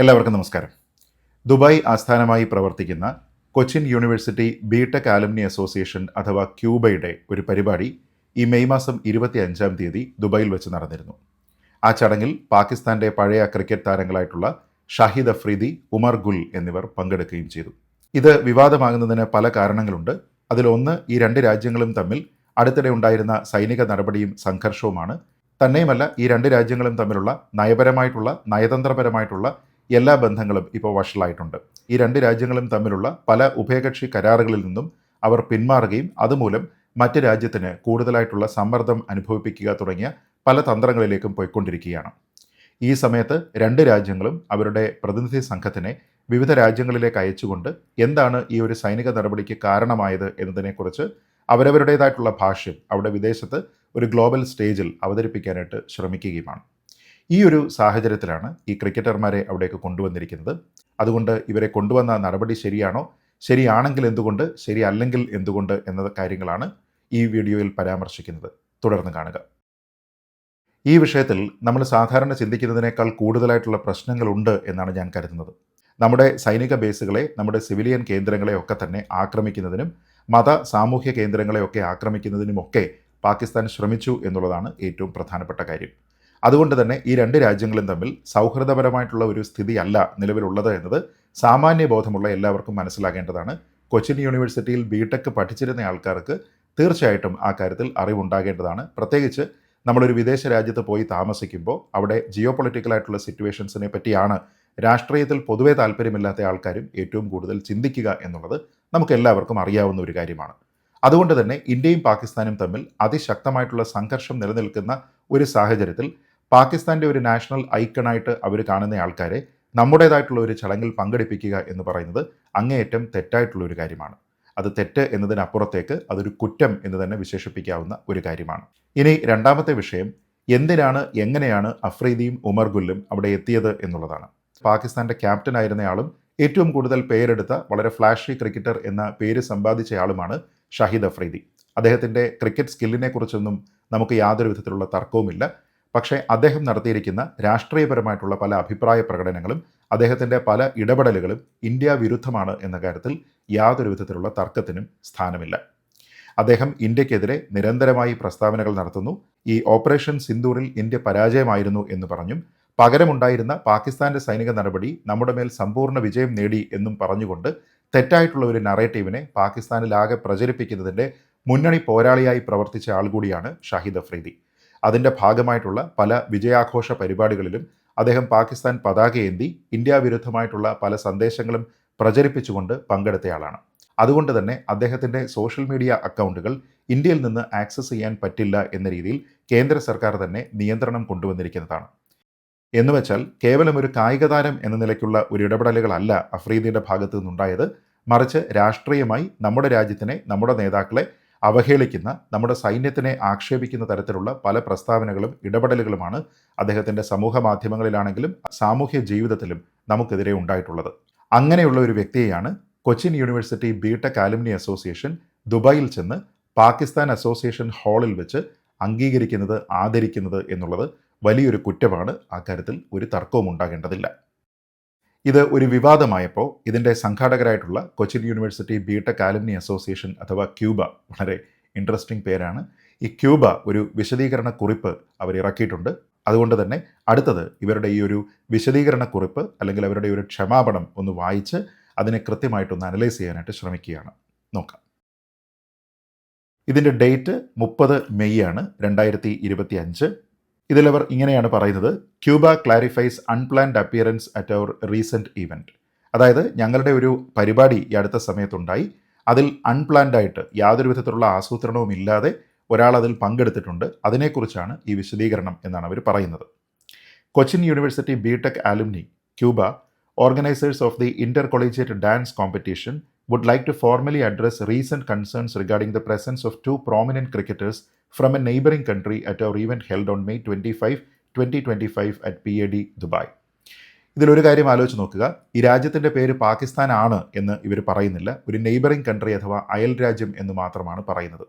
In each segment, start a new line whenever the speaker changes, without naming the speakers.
എല്ലാവർക്കും നമസ്കാരം. ദുബായ് ആസ്ഥാനമായി പ്രവർത്തിക്കുന്ന Cochin university BTech alumni association അഥവാ ക്യൂബയുടെ ഒരു പരിപാടി ഈ മെയ് മാസം ഇരുപത്തി അഞ്ചാം തീയതി ദുബായിൽ വെച്ച് നടന്നിരുന്നു. ആ ചടങ്ങിൽ പാകിസ്ഥാന്റെ പഴയ ക്രിക്കറ്റ് താരങ്ങളായിട്ടുള്ള ഷാഹിദ് അഫ്രീദി ഉമർ ഗുൽ എന്നിവർ പങ്കെടുക്കുകയും ചെയ്തു. ഇത് വിവാദമാകുന്നതിന് പല കാരണങ്ങളുണ്ട്. അതിലൊന്ന് ഈ രണ്ട് രാജ്യങ്ങളും തമ്മിൽ അടുത്തിടെ ഉണ്ടായിരുന്ന സൈനിക നടപടിയും സംഘർഷവുമാണ്. തന്നെയുമല്ല ഈ രണ്ട് രാജ്യങ്ങളും തമ്മിലുള്ള നയപരമായിട്ടുള്ള നയതന്ത്രപരമായിട്ടുള്ള എല്ലാ ബന്ധങ്ങളും ഇപ്പോൾ വഷളായിട്ടുണ്ട്. ഈ രണ്ട് രാജ്യങ്ങളും തമ്മിലുള്ള പല ഉഭയകക്ഷി കരാറുകളിൽ നിന്നും അവർ പിന്മാറുകയും അതുമൂലം മറ്റ് രാജ്യത്തിന് കൂടുതലായിട്ടുള്ള സമ്മർദ്ദം അനുഭവിപ്പിക്കുക തുടങ്ങിയ പല തന്ത്രങ്ങളിലേക്കും പോയിക്കൊണ്ടിരിക്കുകയാണ്. ഈ സമയത്ത് രണ്ട് രാജ്യങ്ങളും അവരുടെ പ്രതിനിധി സംഘത്തിനെ വിവിധ രാജ്യങ്ങളിലേക്ക് അയച്ചുകൊണ്ട് എന്താണ് ഈ ഒരു സൈനിക നടപടിക്ക് കാരണമായത് എന്നതിനെക്കുറിച്ച് അവരവരുടേതായിട്ടുള്ള ഭാഷ്യം അവിടെ വിദേശത്ത് ഒരു ഗ്ലോബൽ സ്റ്റേജിൽ അവതരിപ്പിക്കാനായിട്ട് ശ്രമിക്കുകയുമാണ്. ഈ ഒരു സാഹചര്യത്തിലാണ് ഈ ക്രിക്കറ്റർമാരെ അവിടേക്ക് കൊണ്ടുവന്നിരിക്കുന്നത്. അതുകൊണ്ട് ഇവരെ കൊണ്ടുവന്ന നടപടി ശരിയാണോ? ശരിയാണെങ്കിൽ എന്തുകൊണ്ട്? ശരിയല്ലെങ്കിൽ എന്തുകൊണ്ട്? എന്ന കാര്യങ്ങളാണ് ഈ വീഡിയോയിൽ പരാമർശിക്കുന്നത്. തുടർന്ന് കാണുക. ഈ വിഷയത്തിൽ നമ്മൾ സാധാരണ ചിന്തിക്കുന്നതിനേക്കാൾ കൂടുതലായിട്ടുള്ള പ്രശ്നങ്ങളുണ്ട് എന്നാണ് ഞാൻ കരുതുന്നത്. നമ്മുടെ സൈനിക ബേസുകളെ നമ്മുടെ സിവിലിയൻ കേന്ദ്രങ്ങളെ ഒക്കെ തന്നെ ആക്രമിക്കുന്നതിനും മത സാമൂഹ്യ കേന്ദ്രങ്ങളെയൊക്കെ ആക്രമിക്കുന്നതിനുമൊക്കെ പാകിസ്ഥാൻ ശ്രമിച്ചു എന്നുള്ളതാണ് ഏറ്റവും പ്രധാനപ്പെട്ട കാര്യം. അതുകൊണ്ട് തന്നെ ഈ രണ്ട് രാജ്യങ്ങളും തമ്മിൽ സൗഹൃദപരമായിട്ടുള്ള ഒരു സ്ഥിതിയല്ല നിലവിലുള്ളത് എന്നത് സാമാന്യ ബോധമുള്ള എല്ലാവർക്കും മനസ്സിലാകേണ്ടതാണ്. കൊച്ചിൻ യൂണിവേഴ്സിറ്റിയിൽ ബിടെക് പഠിച്ചിരുന്ന ആൾക്കാർക്ക് തീർച്ചയായിട്ടും ആ കാര്യത്തിൽ അറിവുണ്ടാകേണ്ടതാണ്. പ്രത്യേകിച്ച് നമ്മളൊരു വിദേശ രാജ്യത്ത് പോയി താമസിക്കുമ്പോൾ അവിടെ ജിയോ പൊളിറ്റിക്കലായിട്ടുള്ള സിറ്റുവേഷൻസിനെ പറ്റിയാണ് രാഷ്ട്രീയത്തിൽ പൊതുവേ താല്പര്യമില്ലാത്ത ആൾക്കാരും ഏറ്റവും കൂടുതൽ ചിന്തിക്കുക എന്നുള്ളത് നമുക്ക് എല്ലാവർക്കും അറിയാവുന്ന ഒരു കാര്യമാണ്. അതുകൊണ്ട് തന്നെ ഇന്ത്യയും പാകിസ്ഥാനും തമ്മിൽ അതിശക്തമായിട്ടുള്ള സംഘർഷം നിലനിൽക്കുന്ന ഒരു സാഹചര്യത്തിൽ പാകിസ്ഥാന്റെ ഒരു നാഷണൽ ഐക്കണായിട്ട് അവർ കാണുന്ന ആൾക്കാരെ നമ്മുടേതായിട്ടുള്ള ഒരു ചടങ്ങിൽ പങ്കെടുപ്പിക്കുക എന്ന് പറയുന്നത് അങ്ങേയറ്റം തെറ്റായിട്ടുള്ള ഒരു കാര്യമാണ്. അത് തെറ്റ് എന്നതിനപ്പുറത്തേക്ക് അതൊരു കുറ്റം എന്ന് തന്നെ വിശേഷിപ്പിക്കാവുന്ന ഒരു കാര്യമാണ്. ഇനി രണ്ടാമത്തെ വിഷയം എന്തിനാണ് എങ്ങനെയാണ് അഫ്രീദിയും ഉമർ ഗുല്ലും അവിടെ എത്തിയത് എന്നുള്ളതാണ്. പാകിസ്ഥാന്റെ ക്യാപ്റ്റൻ ആയിരുന്നയാളും ഏറ്റവും കൂടുതൽ പേരെടുത്ത വളരെ ഫ്ലാഷി ക്രിക്കറ്റർ എന്ന പേര് സമ്പാദിച്ചയാളുമാണ് ഷഹീദ് അഫ്രീദി. അദ്ദേഹത്തിന്റെ ക്രിക്കറ്റ് സ്കില്ലിനെക്കുറിച്ചൊന്നും നമുക്ക് യാതൊരു വിധത്തിലുള്ള തർക്കവുമില്ല. പക്ഷേ അദ്ദേഹം നടത്തിയിരിക്കുന്ന രാഷ്ട്രീയപരമായിട്ടുള്ള പല അഭിപ്രായ പ്രകടനങ്ങളും അദ്ദേഹത്തിന്റെ പല ഇടപെടലുകളും ഇന്ത്യ വിരുദ്ധമാണ് എന്ന കാര്യത്തിൽ യാതൊരു വിധത്തിലുള്ള തർക്കത്തിനും സ്ഥാനമില്ല. അദ്ദേഹം ഇന്ത്യക്കെതിരെ നിരന്തരമായി പ്രസ്താവനകൾ നടത്തുന്നു. ഈ ഓപ്പറേഷൻ സിന്ദൂറിൽ ഇന്ത്യ പരാജയമായിരുന്നു എന്ന് പറഞ്ഞും പകരമുണ്ടായിരുന്ന പാകിസ്ഥാന്റെ സൈനിക നടപടി നമ്മുടെ മേൽ സമ്പൂർണ വിജയം നേടി എന്നും പറഞ്ഞുകൊണ്ട് തെറ്റായിട്ടുള്ള ഒരു നറേറ്റീവിനെ പാകിസ്ഥാനിലാകെ പ്രചരിപ്പിക്കുന്നതിന്റെ മുന്നണി പോരാളിയായി പ്രവർത്തിച്ച ആൾ കൂടിയാണ് ഷാഹിദ് അഫ്രീദി. അതിന്റെ ഭാഗമായിട്ടുള്ള പല വിജയാഘോഷ പരിപാടികളിലും അദ്ദേഹം പാകിസ്ഥാൻ പതാകയേന്തി ഇന്ത്യ വിരുദ്ധമായിട്ടുള്ള പല സന്ദേശങ്ങളും പ്രചരിപ്പിച്ചുകൊണ്ട് പങ്കെടുത്തയാളാണ്. അതുകൊണ്ട് തന്നെ അദ്ദേഹത്തിന്റെ സോഷ്യൽ മീഡിയ അക്കൗണ്ടുകൾ ഇന്ത്യയിൽ നിന്ന് ആക്സസ് ചെയ്യാൻ പറ്റില്ല എന്ന രീതിയിൽ കേന്ദ്ര സർക്കാർ തന്നെ നിയന്ത്രണം കൊണ്ടുവന്നിരിക്കുന്നതാണ്. എന്നുവെച്ചാൽ കേവലം ഒരു കായിക താരം എന്ന നിലയ്ക്കുള്ള ഒരു ഇടപെടലുകളല്ല അഫ്രീദിയുടെ ഭാഗത്തു നിന്നുണ്ടായത്. മറിച്ച് രാഷ്ട്രീയമായി നമ്മുടെ രാജ്യത്തിനെ നമ്മുടെ നേതാക്കളെ അവഹേളിക്കുന്ന നമ്മുടെ സൈന്യത്തിനെ ആക്ഷേപിക്കുന്ന തരത്തിലുള്ള പല പ്രസ്താവനകളും ഇടപെടലുകളുമാണ് അദ്ദേഹത്തിന്റെ സമൂഹ മാധ്യമങ്ങളിലാണെങ്കിലും സാമൂഹ്യ ജീവിതത്തിലും നമുക്കെതിരെ ഉണ്ടായിട്ടുള്ളത്. അങ്ങനെയുള്ള ഒരു വ്യക്തിയെയാണ് Cochin university BTech alumni association ദുബായിൽ ചെന്ന് പാകിസ്ഥാൻ അസോസിയേഷൻ ഹാളിൽ വെച്ച് അംഗീകരിക്കുന്നത് ആദരിക്കുന്നത് എന്നുള്ളത് വലിയൊരു കുറ്റമാണ്. അക്കാര്യത്തിൽ കാര്യത്തിൽ ഒരു തർക്കവും ഉണ്ടാകേണ്ടതില്ല ഇത് ഒരു വിവാദമായപ്പോൾ ഇതിന്റെ സംഘാടകരായിട്ടുള്ള Cochin university BTech alumni association അഥവാ ക്യൂബ വളരെ ഇൻട്രസ്റ്റിംഗ് പേരാണ്. ഈ ക്യൂബ ഒരു വിശദീകരണ കുറിപ്പ് അവർ ഇറക്കിയിട്ടുണ്ട്. അതുകൊണ്ട് തന്നെ അടുത്തത് ഇവരുടെ ഈ ഒരു വിശദീകരണ കുറിപ്പ് അല്ലെങ്കിൽ അവരുടെ ഒരു ക്ഷമാപണം ഒന്ന് വായിച്ച് അതിനെ കൃത്യമായിട്ടൊന്ന് അനലൈസ് ചെയ്യാനായിട്ട് ശ്രമിക്കുകയാണ്. നോക്കാം. ഇതിന്റെ ഡേറ്റ് മുപ്പത് മെയ് ആണ് രണ്ടായിരത്തി ഇരുപത്തി അഞ്ച് ഇതിലവർ ഇങ്ങനെയാണ് പറയുന്നത് CUBA clarifies unplanned appearance at our recent event അതായത് ഞങ്ങളുടെ ഒരു പരിപാടി ഈ അടുത്ത സമയത്തുണ്ടായി. അതിൽ അൺപ്ലാൻഡ് ആയിട്ട് യാതൊരു വിധത്തിലുള്ള ആസൂത്രണവും ഇല്ലാതെ ഒരാൾ അതിൽ പങ്കെടുത്തിട്ടുണ്ട്. അതിനെക്കുറിച്ചാണ് ഈ വിശദീകരണം എന്നാണ് അവർ പറയുന്നത്. Cochin university BTech alumni CUBA organisers of the intercollegiate dance competition would like to formally address recent concerns regarding the presence of two prominent cricketers from a neighboring country at our event held on May 25, 2025 at PAD Dubai. ഇതിലൊരു കാര്യം ആലോചിച്ച് നോക്കുക. ഈ രാജ്യത്തിന്റെ പേര് പാകിസ്ഥാൻ ആണ് എന്ന് ഇവർ പറയുന്നില്ല. ഒരു നെയ്ബറിംഗ് കൺട്രി അഥവാ അയൽ രാജ്യം എന്ന് മാത്രമാണ് പറയുന്നത്.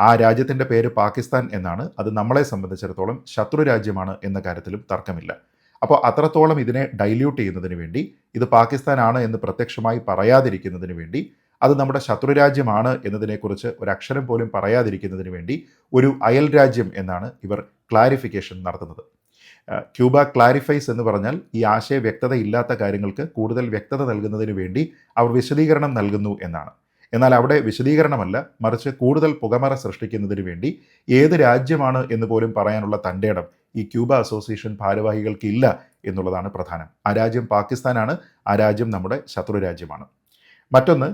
ആ രാജ്യത്തിന്റെ പേര് പാകിസ്ഥാൻ എന്നാണ്. അത് നമ്മളെ സംബന്ധിച്ചിടത്തോളം ശത്രു രാജ്യമാണ് എന്ന കാര്യത്തിലും തർക്കമില്ല. അപ്പോൾ അത്രത്തോളം ഇതിനെ ഡൈല്യൂട്ട് ചെയ്യുന്നതിന് വേണ്ടി ഇത് പാകിസ്ഥാനാണ് എന്ന് പ്രത്യക്ഷമായി പറയാതിരിക്കുന്നതിന് വേണ്ടി അത് നമ്മുടെ ശത്രുരാജ്യമാണ് എന്നതിനെക്കുറിച്ച് ഒരു അക്ഷരം പോലും പറയാതിരിക്കുന്നതിന് വേണ്ടി ഒരു അയൽ രാജ്യം എന്നാണ് ഇവർ ക്ലാരിഫിക്കേഷൻ നടത്തുന്നത്. ക്യൂബ ക്ലാരിഫൈസ് എന്ന് പറഞ്ഞാൽ ഈ ആശയ വ്യക്തത ഇല്ലാത്ത കാര്യങ്ങൾക്ക് കൂടുതൽ വ്യക്തത നൽകുന്നതിന് വേണ്ടി അവർ വിശദീകരണം നൽകുന്നു എന്നാണ്. എന്നാൽ അവിടെ വിശദീകരണമല്ല മറിച്ച് കൂടുതൽ പുകമറ സൃഷ്ടിക്കുന്നതിന് വേണ്ടി ഏത് രാജ്യമാണ് എന്ന് പോലും പറയാനുള്ള ഇടം ഈ ക്യൂബ അസോസിയേഷൻ ഭാരവാഹികൾക്ക് ഇല്ല എന്നുള്ളതാണ് പ്രധാനം. ആ രാജ്യം പാകിസ്ഥാനാണ് ആ രാജ്യം നമ്മുടെ ശത്രു രാജ്യമാണ്. മറ്റൊന്ന്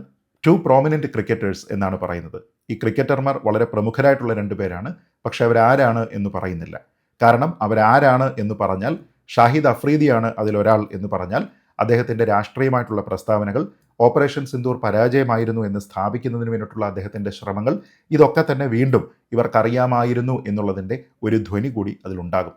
ടു പ്രോമിനന്റ് ക്രിക്കറ്റേഴ്സ് എന്നാണ് പറയുന്നത്. ഈ ക്രിക്കറ്റർമാർ വളരെ പ്രമുഖരായിട്ടുള്ള രണ്ട് പേരാണ്. പക്ഷേ അവരാരാണ് എന്ന് പറയുന്നില്ല. കാരണം അവരാരാണ് എന്ന് പറഞ്ഞാൽ ഷാഹിദ് അഫ്രീദിയാണ് അതിലൊരാൾ എന്ന് പറഞ്ഞാൽ അദ്ദേഹത്തിന്റെ രാഷ്ട്രീയമായിട്ടുള്ള പ്രസ്താവനകൾ ഓപ്പറേഷൻ സിന്ദൂർ പരാജയമായിരുന്നു എന്ന് സ്ഥാപിക്കുന്നതിന് വേണ്ടിയിട്ടുള്ള അദ്ദേഹത്തിന്റെ ശ്രമങ്ങൾ ഇതൊക്കെ തന്നെ വീണ്ടും ഇവർക്കറിയാമായിരുന്നു എന്നുള്ളതിന്റെ ഒരു ധ്വനി കൂടി അതിലുണ്ടാകും.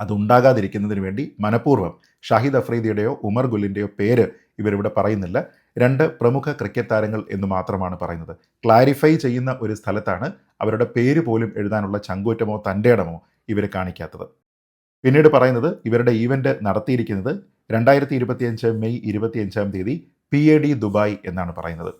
അതുണ്ടാകാതിരിക്കുന്നതിന് വേണ്ടി മനഃപൂർവം ഷാഹിദ് അഫ്രീദിയുടെയോ ഉമർ ഗുല്ലിന്റെയോ പേര് ഇവരിവിടെ പറയുന്നില്ല. രണ്ട് പ്രമുഖ ക്രിക്കറ്റ് താരങ്ങൾ എന്ന് മാത്രമാണ് പറയുന്നത്. ക്ലാരിഫൈ ചെയ്യുന്ന ഒരു സ്ഥലത്താണ് അവരുടെ പേര് പോലും എഴുതാനുള്ള ചങ്കൂറ്റമോ തന്റെടമോ ഇവർ കാണിക്കാത്തത്. പിന്നീട് പറയുന്നത് ഇവരുടെ ഈവന്റ് നടത്തിയിരിക്കുന്നത് രണ്ടായിരത്തി ഇരുപത്തിയഞ്ച് മെയ് ഇരുപത്തിയഞ്ചാം തീയതി പി എ ഡി ദുബായ് എന്നാണ് പറയുന്നത്.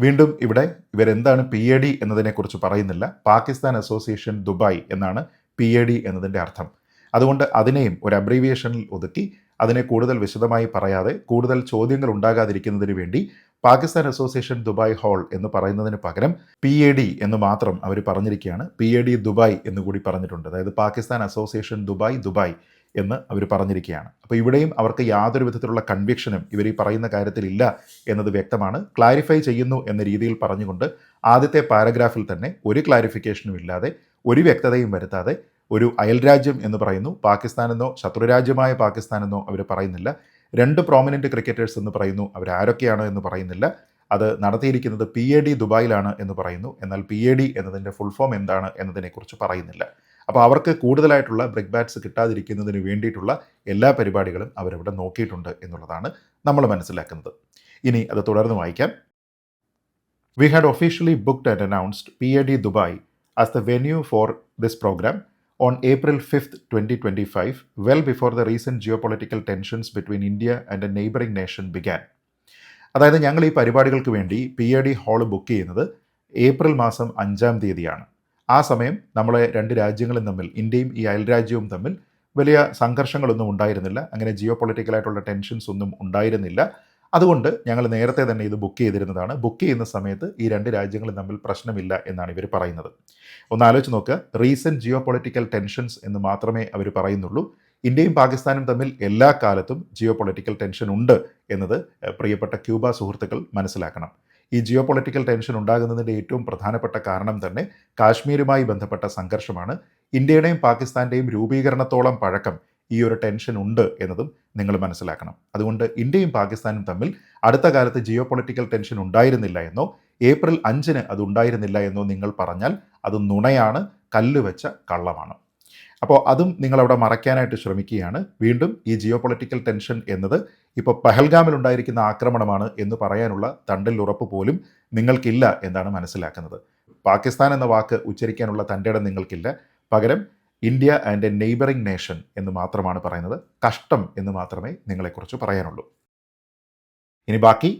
വീണ്ടും ഇവിടെ ഇവരെന്താണ് പി എ ഡി എന്നതിനെക്കുറിച്ച് പറയുന്നില്ല. പാകിസ്ഥാൻ അസോസിയേഷൻ ദുബായ് എന്നാണ് പി എ ഡി എന്നതിന്റെ അർത്ഥം. അതുകൊണ്ട് അതിനെയും ഒരു അബ്രീവിയേഷനിൽ ഒതുക്കി അതിനെ കൂടുതൽ വിശദമായി പറയാതെ കൂടുതൽ ചോദ്യങ്ങൾ ഉണ്ടാകാതിരിക്കുന്നതിന് വേണ്ടി പാകിസ്ഥാൻ അസോസിയേഷൻ ദുബായ് ഹാൾ എന്ന് പറയുന്നതിന് പകരം പി എ ഡി എന്ന് മാത്രം അവർ പറഞ്ഞിരിക്കുകയാണ്. പി എ ഡി ദുബായ് എന്ന് കൂടി പറഞ്ഞിട്ടുണ്ട്. അതായത് പാകിസ്ഥാൻ അസോസിയേഷൻ ദുബായ് ദുബായ് എന്ന് അവർ പറഞ്ഞിരിക്കുകയാണ്. അപ്പോൾ ഇവിടെയും അവർക്ക് യാതൊരു വിധത്തിലുള്ള കൺവിക്ഷനും ഇവർ ഈ പറയുന്ന കാര്യത്തിലില്ല എന്നത് വ്യക്തമാണ്. ക്ലാരിഫൈ ചെയ്യുന്നു എന്ന രീതിയിൽ പറഞ്ഞുകൊണ്ട് ആദ്യത്തെ പാരഗ്രാഫിൽ തന്നെ ഒരു ക്ലാരിഫിക്കേഷനും ഇല്ലാതെ ഒരു വ്യക്തതയും വരുത്താതെ ഒരു അയൽരാജ്യം എന്ന് പറയുന്നു. പാകിസ്ഥാനെന്നോ ശത്രുരാജ്യമായ പാകിസ്ഥാനെന്നോ അവർ പറയുന്നില്ല. രണ്ട് പ്രോമിനന്റ് ക്രിക്കറ്റേഴ്സ് എന്ന് പറയുന്നു. അവർ ആരൊക്കെയാണോ എന്ന് പറയുന്നില്ല. അത് നടത്തിയിരിക്കുന്നത് പി എ ഡി ദുബായിലാണ് എന്ന് പറയുന്നു. എന്നാൽ പി എ ഡി എന്നതിന്റെ ഫുൾ ഫോം എന്താണ് എന്നതിനെക്കുറിച്ച് പറയുന്നില്ല. അപ്പോൾ അവർക്ക് കൂടുതലായിട്ടുള്ള ബ്രേക്ക് ബാറ്റ്സ് കിട്ടാതിരിക്കുന്നതിന് വേണ്ടിയിട്ടുള്ള എല്ലാ പരിപാടികളും അവരവിടെ നോക്കിയിട്ടുണ്ട് എന്നുള്ളതാണ് നമ്മൾ മനസ്സിലാക്കുന്നത്. ഇനി അത് തുടർന്ന് വായിക്കാം. We had officially booked and announced P A D Dubai as the venue for this program on April 5th, 2025, well before the recent geopolitical tensions between India and a neighboring nation began. അതായത് ഞങ്ങൾ ഈ പരിപാടികൾക്ക് വേണ്ടി P A D hall book ചെയ്യുന്നത് April മാസം അഞ്ചാം തീയതിയാണ്. ആ സമയം നമ്മളെ രണ്ട് രാജ്യങ്ങളും തമ്മിൽ ഇന്ത്യയും ഈ അയൽരാജ്യവും തമ്മിൽ വലിയ സംഘർഷങ്ങളൊന്നും ഉണ്ടായിരുന്നില്ല. അങ്ങനെ ജിയോ പൊളിറ്റിക്കലായിട്ടുള്ള ടെൻഷൻസ് ഒന്നും ഉണ്ടായിരുന്നില്ല. അതുകൊണ്ട് ഞങ്ങൾ നേരത്തെ തന്നെ ഇത് ബുക്ക് ചെയ്തിരുന്നതാണ്. ബുക്ക് ചെയ്യുന്ന സമയത്ത് ഈ രണ്ട് രാജ്യങ്ങളും തമ്മിൽ പ്രശ്നമില്ല എന്നാണ് ഇവർ പറയുന്നത്. ഒന്ന് ആലോചിച്ച് നോക്കുക റീസെന്റ് ജിയോ പൊളിറ്റിക്കൽ ടെൻഷൻസ് എന്ന് മാത്രമേ അവർ പറയുന്നുള്ളൂ. ഇന്ത്യയും പാകിസ്ഥാനും തമ്മിൽ എല്ലാ കാലത്തും ജിയോ പൊളിറ്റിക്കൽ ടെൻഷൻ ഉണ്ട് എന്നത് പ്രിയപ്പെട്ട ക്യൂബ സുഹൃത്തുക്കൾ മനസ്സിലാക്കണം. ഈ ജിയോ പൊളിറ്റിക്കൽ ടെൻഷൻ ഉണ്ടാകുന്നതിന്റെ ഏറ്റവും പ്രധാനപ്പെട്ട കാരണം തന്നെ കാശ്മീരുമായി ബന്ധപ്പെട്ട സംഘർഷമാണ്. ഇന്ത്യയുടെയും പാകിസ്ഥാന്റെയും രൂപീകരണത്തോളം പഴക്കം ഈ ഒരു ടെൻഷൻ ഉണ്ട് എന്നതും നിങ്ങൾ മനസ്സിലാക്കണം. അതുകൊണ്ട് ഇന്ത്യയും പാകിസ്ഥാനും തമ്മിൽ അടുത്ത കാലത്ത് ജിയോ പൊളിറ്റിക്കൽ ടെൻഷൻ ഉണ്ടായിരുന്നില്ല എന്നോ ഏപ്രിൽ അഞ്ചിന് അത് ഉണ്ടായിരുന്നില്ല എന്നോ നിങ്ങൾ പറഞ്ഞാൽ അത് നുണയാണ് കല്ലുവെച്ച കള്ളമാണ്. അപ്പോൾ അതും നിങ്ങളവിടെ മറയ്ക്കാനായിട്ട് ശ്രമിക്കുകയാണ്. വീണ്ടും ഈ ജിയോ പൊളിറ്റിക്കൽ ടെൻഷൻ എന്നത് ഇപ്പോൾ പഹൽഗാമിൽ ഉണ്ടായിരിക്കുന്ന ആക്രമണമാണ് എന്ന് പറയാനുള്ള തണ്ടിൽ ഉറപ്പ് പോലും നിങ്ങൾക്കില്ല എന്നാണ് മനസ്സിലാക്കുന്നത്. പാകിസ്ഥാൻ എന്ന വാക്ക് ഉച്ചരിക്കാനുള്ള തന്റെ ഇടം നിങ്ങൾക്കില്ല. പകരം India and a neighbouring nation എന്ന് മാത്രമാണ് പറയുന്നത്. കഷ്ടം എന്ന് മാത്രമേ നിങ്ങളെക്കുറിച്ച് പറയാനുള്ളൂ. ഇനി ബാക്കി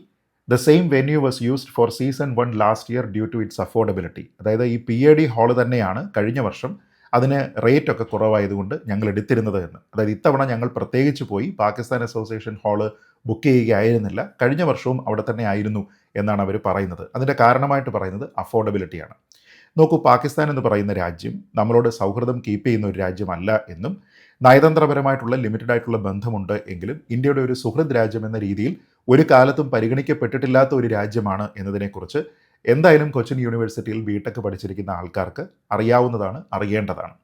the same venue was used for season one last year due to its affordability അതായത് ഈ പി എ ഡി ഹാൾ തന്നെയാണ് കഴിഞ്ഞ വർഷം അതിന് റേറ്റ് ഒക്കെ കുറവായതുകൊണ്ട് ഞങ്ങൾ എടുത്തിരുന്നത് എന്ന്. അതായത് ഇത്തവണ ഞങ്ങൾ പ്രത്യേകിച്ച് പോയി പാകിസ്ഥാൻ അസോസിയേഷൻ ഹാൾ ബുക്ക് ചെയ്യുകയായിരുന്നില്ല. കഴിഞ്ഞ വർഷവും അവിടെ തന്നെ ആയിരുന്നു എന്നാണ് അവർ പറയുന്നത്. അതിന്റെ കാരണമായിട്ട് പറയുന്നത് അഫോർഡബിലിറ്റിയാണ് നോക്കൂ പാകിസ്ഥാൻ എന്ന് പറയുന്ന രാജ്യം നമ്മളോട് സൗഹൃദം കീപ്പ് ചെയ്യുന്ന ഒരു രാജ്യമല്ല എന്നും നയതന്ത്രപരമായിട്ടുള്ള ലിമിറ്റഡ് ആയിട്ടുള്ള ബന്ധമുണ്ട് എങ്കിലും ഇന്ത്യയുടെ ഒരു സുഹൃദ് രാജ്യം എന്ന രീതിയിൽ ഒരു കാലത്തും പരിഗണിക്കപ്പെട്ടിട്ടില്ലാത്ത ഒരു രാജ്യമാണ് എന്നതിനെക്കുറിച്ച് എന്തായാലും കൊച്ചിൻ യൂണിവേഴ്സിറ്റിയിൽ ബിടെക് പഠിച്ചിരിക്കുന്ന ആൾക്കാർക്ക് അറിയാവുന്നതാണ് അറിയേണ്ടതാണ്.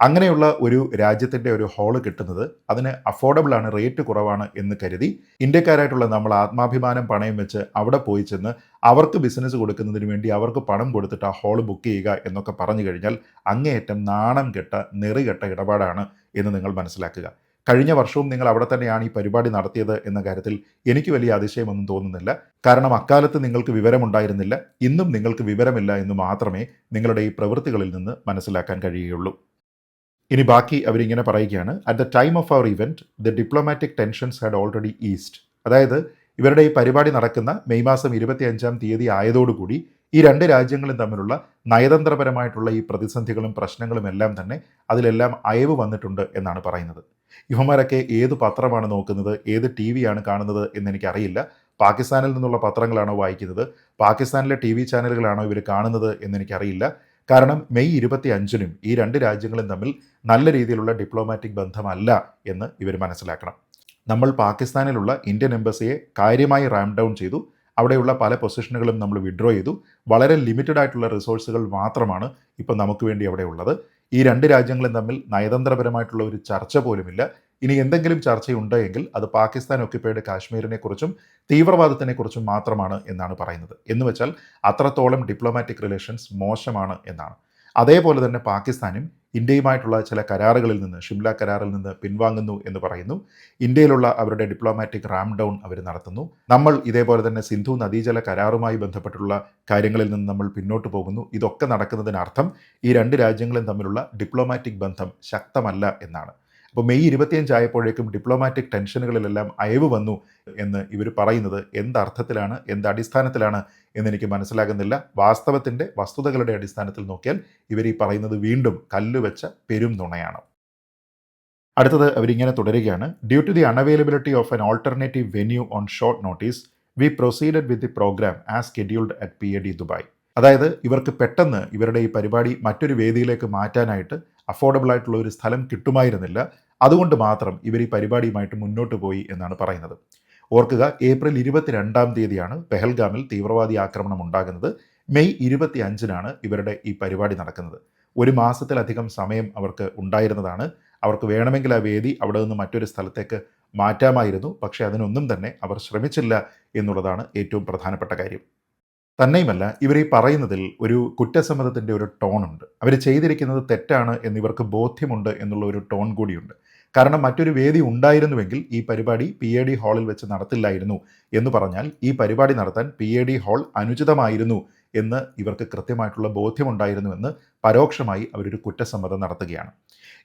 അങ്ങനെയുള്ള ഒരു രാജ്യത്തിന്റെ ഒരു ഹോൾ കിട്ടുന്നത് അതിന് അഫോർഡബിൾ ആണ് റേറ്റ് കുറവാണ് എന്ന് കരുതി ഇന്ത്യക്കാരായിട്ടുള്ള നമ്മൾ ആത്മാഭിമാനം പണയം വെച്ച് അവിടെ പോയി ചെന്ന് അവർക്ക് ബിസിനസ് കൊടുക്കുന്നതിന് വേണ്ടി അവർക്ക് പണം കൊടുത്തിട്ട് ആ ഹോൾ ബുക്ക് ചെയ്യുക എന്നൊക്കെ പറഞ്ഞു കഴിഞ്ഞാൽ അങ്ങേയറ്റം നാണം കെട്ട നെറികെട്ട ഇടപാടാണ് എന്ന് നിങ്ങൾ മനസ്സിലാക്കുക. കഴിഞ്ഞ വർഷവും നിങ്ങൾ അവിടെ തന്നെയാണ് ഈ പരിപാടി നടത്തിയത് എന്ന കാര്യത്തിൽ എനിക്ക് വലിയ അതിശയമൊന്നും തോന്നുന്നില്ല. കാരണം അക്കാലത്ത് നിങ്ങൾക്ക് വിവരമുണ്ടായിരുന്നില്ല ഇന്നും നിങ്ങൾക്ക് വിവരമില്ല എന്ന് മാത്രമേ നിങ്ങളുടെ ഈ പ്രവൃത്തികളിൽ നിന്ന് മനസ്സിലാക്കാൻ കഴിയുകയുള്ളൂ. ഇനി ബാക്കി അവരിങ്ങനെ പറയുകയാണ്. At the time of our event the diplomatic tensions had already eased അതായത് ഇവരുടെ ഈ പരിപാടി നടക്കുന്ന മെയ് മാസം ഇരുപത്തി അഞ്ചാം തീയതി ആയതോടുകൂടി ഈ രണ്ട് രാജ്യങ്ങളും തമ്മിലുള്ള നയതന്ത്രപരമായിട്ടുള്ള ഈ പ്രതിസന്ധികളും പ്രശ്നങ്ങളും എല്ലാം തന്നെ അതിലെല്ലാം അയവ് വന്നിട്ടുണ്ട് എന്നാണ് പറയുന്നത്. ഇവന്മാരൊക്കെ ഏത് പത്രമാണ് നോക്കുന്നത് ഏത് ടി വിയാണ് കാണുന്നത് എന്നെനിക്കറിയില്ല. പാകിസ്ഥാനിൽ നിന്നുള്ള പത്രങ്ങളാണോ വായിക്കുന്നത് പാകിസ്ഥാനിലെ ടി വി ചാനലുകളാണോ ഇവർ കാണുന്നത് എന്നെനിക്കറിയില്ല. കാരണം മെയ് ഇരുപത്തി അഞ്ചിനും ഈ രണ്ട് രാജ്യങ്ങളും തമ്മിൽ നല്ല രീതിയിലുള്ള ഡിപ്ലോമാറ്റിക് ബന്ധമല്ല എന്ന് ഇവർ മനസ്സിലാക്കണം. നമ്മൾ പാകിസ്ഥാനിലുള്ള ഇന്ത്യൻ എംബസിയെ കാര്യമായി റാം ഡൗൺ ചെയ്തു. അവിടെയുള്ള പല പൊസിഷനുകളും നമ്മൾ വിഡ്രോ ചെയ്തു. വളരെ ലിമിറ്റഡ് ആയിട്ടുള്ള റിസോഴ്സുകൾ മാത്രമാണ് ഇപ്പോൾ നമുക്ക് വേണ്ടി അവിടെ ഉള്ളത്. ഈ രണ്ട് രാജ്യങ്ങളും തമ്മിൽ നയതന്ത്രപരമായിട്ടുള്ള ഒരു ചർച്ച പോലുമില്ല. ഇനി എന്തെങ്കിലും ചർച്ചയുണ്ടെങ്കിൽ അത് പാകിസ്ഥാൻ ഒക്യുപ്പൈഡ് കാശ്മീരിനെ കുറിച്ചും തീവ്രവാദത്തിനെ കുറിച്ചും മാത്രമാണ് എന്നാണ് പറയുന്നത്. എന്ന് വെച്ചാൽ അത്രത്തോളം ഡിപ്ലോമാറ്റിക് റിലേഷൻസ് മോശമാണ് എന്നാണ്. അതേപോലെ തന്നെ പാകിസ്ഥാനും ഇന്ത്യയുമായിട്ടുള്ള ചില കരാറുകളിൽ നിന്ന് ഷിംല കരാറിൽ നിന്ന് പിൻവാങ്ങുന്നു എന്ന് പറയുന്നു. ഇന്ത്യയിലുള്ള അവരുടെ ഡിപ്ലോമാറ്റിക് റാം ഡൗൺ അവർ നടത്തുന്നു. നമ്മൾ ഇതേപോലെ തന്നെ സിന്ധു നദീജല കരാറുമായി ബന്ധപ്പെട്ടുള്ള കാര്യങ്ങളിൽ നിന്ന് നമ്മൾ പിന്നോട്ട് പോകുന്നു. ഇതൊക്കെ നടക്കുന്നതിനർത്ഥം ഈ രണ്ട് രാജ്യങ്ങളും തമ്മിലുള്ള ഡിപ്ലോമാറ്റിക് ബന്ധം ശക്തമല്ല എന്നാണ്. അപ്പോൾ മെയ് ഇരുപത്തിയഞ്ചായപ്പോഴേക്കും ഡിപ്ലോമാറ്റിക് ടെൻഷനുകളിലെല്ലാം അയവ് വന്നു എന്ന് ഇവർ പറയുന്നത് എന്തർത്ഥത്തിലാണ് എന്ത് അടിസ്ഥാനത്തിലാണ് എന്നെനിക്ക് മനസ്സിലാകുന്നില്ല. വാസ്തവത്തിന്റെ വസ്തുതകളുടെ അടിസ്ഥാനത്തിൽ നോക്കിയാൽ ഇവർ ഈ പറയുന്നത് വീണ്ടും കല്ലുവെച്ച പെരും നുണയാണ്. അടുത്തത് അവരിങ്ങനെ തുടരുകയാണ്. Due to the unavailability of an alternative venue on short notice we proceeded with the program as scheduled at P A D Dubai അതായത് ഇവർക്ക് പെട്ടെന്ന് ഇവരുടെ ഈ പരിപാടി മറ്റൊരു വേദിയിലേക്ക് മാറ്റാനായിട്ട് അഫോർഡബിൾ ആയിട്ടുള്ള ഒരു സ്ഥലം കിട്ടുമായിരുന്നില്ല. അതുകൊണ്ട് മാത്രം ഇവർ ഈ പരിപാടിയുമായിട്ട് മുന്നോട്ട് പോയി എന്നാണ് പറയുന്നത്. ഓർക്കുക ഏപ്രിൽ ഇരുപത്തിരണ്ടാം തീയതിയാണ് പെഹൽഗാമിൽ തീവ്രവാദി ആക്രമണം ഉണ്ടാകുന്നത്. മെയ് ഇരുപത്തി അഞ്ചിനാണ് ഇവരുടെ ഈ പരിപാടി നടക്കുന്നത്. ഒരു മാസത്തിലധികം സമയം അവർക്ക് ഉണ്ടായിരുന്നതാണ്. അവർക്ക് വേണമെങ്കിൽ ആ വേദി അവിടെ നിന്ന് മറ്റൊരു സ്ഥലത്തേക്ക് മാറ്റാമായിരുന്നു. പക്ഷേ അതിനൊന്നും തന്നെ അവർ ശ്രമിച്ചില്ല എന്നുള്ളതാണ് ഏറ്റവും പ്രധാനപ്പെട്ട കാര്യം. തന്നെയുമല്ല ഇവർ ഈ പറയുന്നതിൽ ഒരു കുറ്റസമ്മതത്തിന്റെ ഒരു ടോണുണ്ട്. അവർ ചെയ്തിരിക്കുന്നത് തെറ്റാണ് എന്നിവർക്ക് ബോധ്യമുണ്ട് എന്നുള്ള ഒരു ടോൺ കൂടിയുണ്ട്. കാരണം മറ്റൊരു വേദി ഉണ്ടായിരുന്നുവെങ്കിൽ ഈ പരിപാടി പി എ ഡി ഹാളിൽ വെച്ച് നടത്തില്ലായിരുന്നു എന്ന് പറഞ്ഞാൽ ഈ പരിപാടി നടത്താൻ പി എ ഡി ഹാൾ അനുചിതമായിരുന്നു എന്ന് ഇവർക്ക് കൃത്യമായിട്ടുള്ള ബോധ്യമുണ്ടായിരുന്നുവെന്ന് പരോക്ഷമായി അവരൊരു കുറ്റസമ്മതം നടത്തുകയാണ്.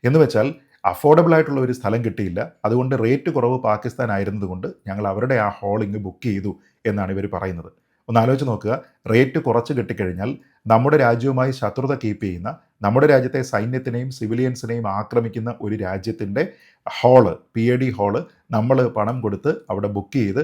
എന്ന് വെച്ചാൽ അഫോർഡബിൾ ആയിട്ടുള്ള ഒരു സ്ഥലം കിട്ടിയില്ല. അതുകൊണ്ട് റേറ്റ് കുറവ് പാകിസ്ഥാൻ ആയിരുന്നതുകൊണ്ട് ഞങ്ങൾ അവരുടെ ആ ഹാൾ ബുക്ക് ചെയ്തു എന്നാണ് ഇവർ പറയുന്നത്. ഒന്ന് ആലോചിച്ച് നോക്കുക. റേറ്റ് കുറച്ച് കിട്ടിക്കഴിഞ്ഞാൽ നമ്മുടെ രാജ്യവുമായി ശത്രുത കീപ്പ് ചെയ്യുന്ന നമ്മുടെ രാജ്യത്തെ സൈന്യത്തിനെയും സിവിലിയൻസിനെയും ആക്രമിക്കുന്ന ഒരു രാജ്യത്തിന്റെ hall P A D hall നമ്മൾ പണം കൊടുത്ത് അവിടെ ബുക്ക് ചെയ്ത്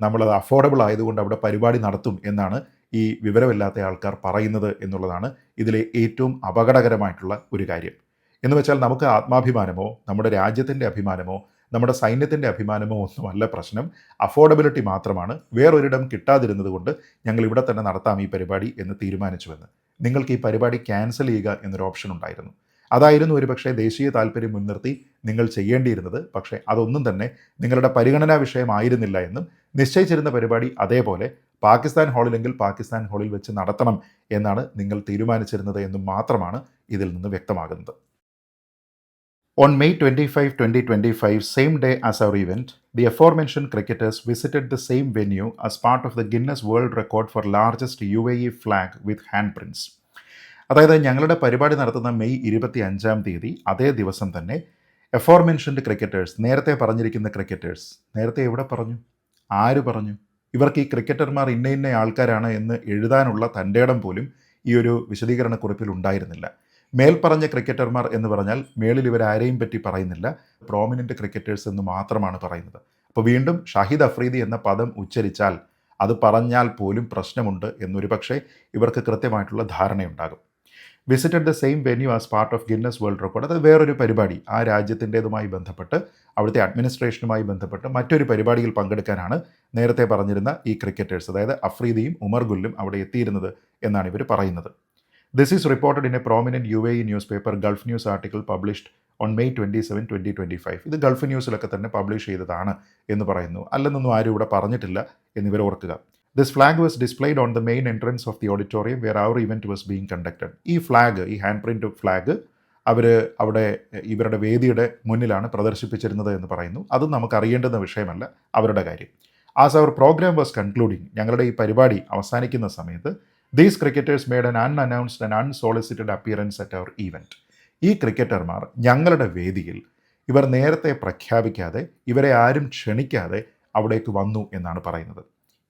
നമ്മളത് അഫോർഡബിൾ ആയതുകൊണ്ട് അവിടെ പരിപാടി നടത്തും എന്നാണ് ഈ വിവരമില്ലാത്ത ആൾക്കാർ പറയുന്നത് എന്നുള്ളതാണ് ഇതിലെ ഏറ്റവും അപകടകരമായിട്ടുള്ള ഒരു കാര്യം. എന്ന് വെച്ചാൽ നമുക്ക് ആത്മാഭിമാനമോ നമ്മുടെ രാജ്യത്തിന്റെ അഭിമാനമോ നമ്മുടെ സൈന്യത്തിന്റെ അഭിമാനമോ ഒന്നുമല്ല പ്രശ്നം. അഫോർഡബിലിറ്റി മാത്രമാണ്. വേറൊരിടം കിട്ടാതിരുന്നത് കൊണ്ട് ഞങ്ങൾ ഇവിടെ തന്നെ നടത്താം ഈ പരിപാടി എന്ന് തീരുമാനിച്ചുവെന്ന്. നിങ്ങൾക്ക് ഈ പരിപാടി ക്യാൻസൽ ചെയ്യുക എന്നൊരു ഓപ്ഷൻ ഉണ്ടായിരുന്നു. അതായിരുന്നു ഒരുപക്ഷെ ദേശീയ താല്പര്യം മുൻനിർത്തി നിങ്ങൾ ചെയ്യേണ്ടിയിരുന്നത്. പക്ഷേ അതൊന്നും തന്നെ നിങ്ങളുടെ പരിഗണനാ വിഷയമായിരുന്നില്ല എന്നും നിശ്ചയിച്ചിരുന്ന പരിപാടി അതേപോലെ പാകിസ്ഥാൻ ഹാളിലെങ്കിൽ പാകിസ്ഥാൻ ഹാളിൽ വെച്ച് നടത്തണം എന്നാണ് നിങ്ങൾ തീരുമാനിച്ചിരുന്നത് എന്നും മാത്രമാണ് ഇതിൽ നിന്ന് വ്യക്തമാകുന്നത്. On May 25, 2025, same day as our event, the aforementioned cricketers visited the same venue as part of the Guinness World Record for largest UAE flag with handprints. അതായത് ഞങ്ങളുടെ പരിപാടി നടത്തുന്ന മെയ് ഇരുപത്തി അഞ്ചാം തീയതി അതേ ദിവസം തന്നെ എഫോർമെൻഷൻഡ് ക്രിക്കറ്റേഴ്സ് നേരത്തെ പറഞ്ഞിരിക്കുന്ന ക്രിക്കറ്റേഴ്സ് നേരത്തെ എവിടെ പറഞ്ഞു? ആര് പറഞ്ഞു? ഇവർക്ക് ഈ ക്രിക്കറ്റർമാർ ഇന്ന ഇന്ന ആൾക്കാരാണ് എന്ന് എഴുതാനുള്ള തന്റെ ഇടം പോലും ഈ ഒരു വിശദീകരണക്കുറിപ്പിൽ ഉണ്ടായിരുന്നില്ല. മേൽപ്പറഞ്ഞ ക്രിക്കറ്റർമാർ എന്ന് പറഞ്ഞാൽ മേളിൽ ഇവരാരെയും പറ്റി പറയുന്നില്ല പ്രോമിനന്റ് ക്രിക്കറ്റേഴ്സ് എന്ന് മാത്രമാണ് പറയുന്നത്. അപ്പോൾ വീണ്ടും ഷാഹിദ് അഫ്രീദി എന്ന പദം ഉച്ചരിച്ചാൽ അത് പറഞ്ഞാൽ പോലും പ്രശ്നമുണ്ട് എന്നൊരു പക്ഷേ ഇവർക്ക് കൃത്യമായിട്ടുള്ള ധാരണയുണ്ടാകും. Visited the same venue as part of Guinness world record അത് വേറൊരു പരിപാടി ആ രാജ്യത്തിന്റേതുമായി ബന്ധപ്പെട്ട് അവിടുത്തെ അഡ്മിനിസ്ട്രേഷനുമായി ബന്ധപ്പെട്ട് മറ്റൊരു പരിപാടിയിൽ പങ്കെടുക്കാനാണ് നേരത്തെ പറഞ്ഞിരുന്ന ഈ ക്രിക്കറ്റേഴ്സ് അതായത് അഫ്രീദിയും ഉമർ ഗുല്ലും അവിടെ എത്തിയിരുന്നത് എന്നാണ് ഇവർ പറയുന്നത്. This is in a prominent U A E newspaper Gulf News article published on May twenty seven twenty twenty five ഇത് ഗൾഫ് ന്യൂസിലൊക്കെ തന്നെ പബ്ലിഷ് ചെയ്തതാണ് എന്ന് പറയുന്നു. അല്ലെന്നൊന്നും ആരും ഇവിടെ പറഞ്ഞിട്ടില്ല എന്നിവർ ഓർക്കുക. This flag was displayed on the main entrance of the auditorium where our event was being conducted ഈ ഫ്ലാഗ് ഈ ഹാൻഡ് പ്രിന്റ് ഫ്ലാഗ് അവർ അവിടെ ഇവരുടെ വേദിയുടെ മുന്നിലാണ് പ്രദർശിപ്പിച്ചിരുന്നത് എന്ന് പറയുന്നു. അതും നമുക്ക് അറിയേണ്ടുന്ന വിഷയമല്ല അവരുടെ കാര്യം. As our program was concluding ഞങ്ങളുടെ ഈ പരിപാടി അവസാനിക്കുന്ന സമയത്ത് these cricketers made an unannounced and unsolicited appearance at our event ഈ ക്രിക്കറ്റർമാർ ഞങ്ങളുടെ വേദിയിൽ ഇവർ നേരത്തെ പ്രഖ്യാപിക്കാതെ ഇവരെ ആരും ക്ഷണിക്കാതെ അവിടേക്ക് വന്നു എന്നാണ് പറയുന്നത്.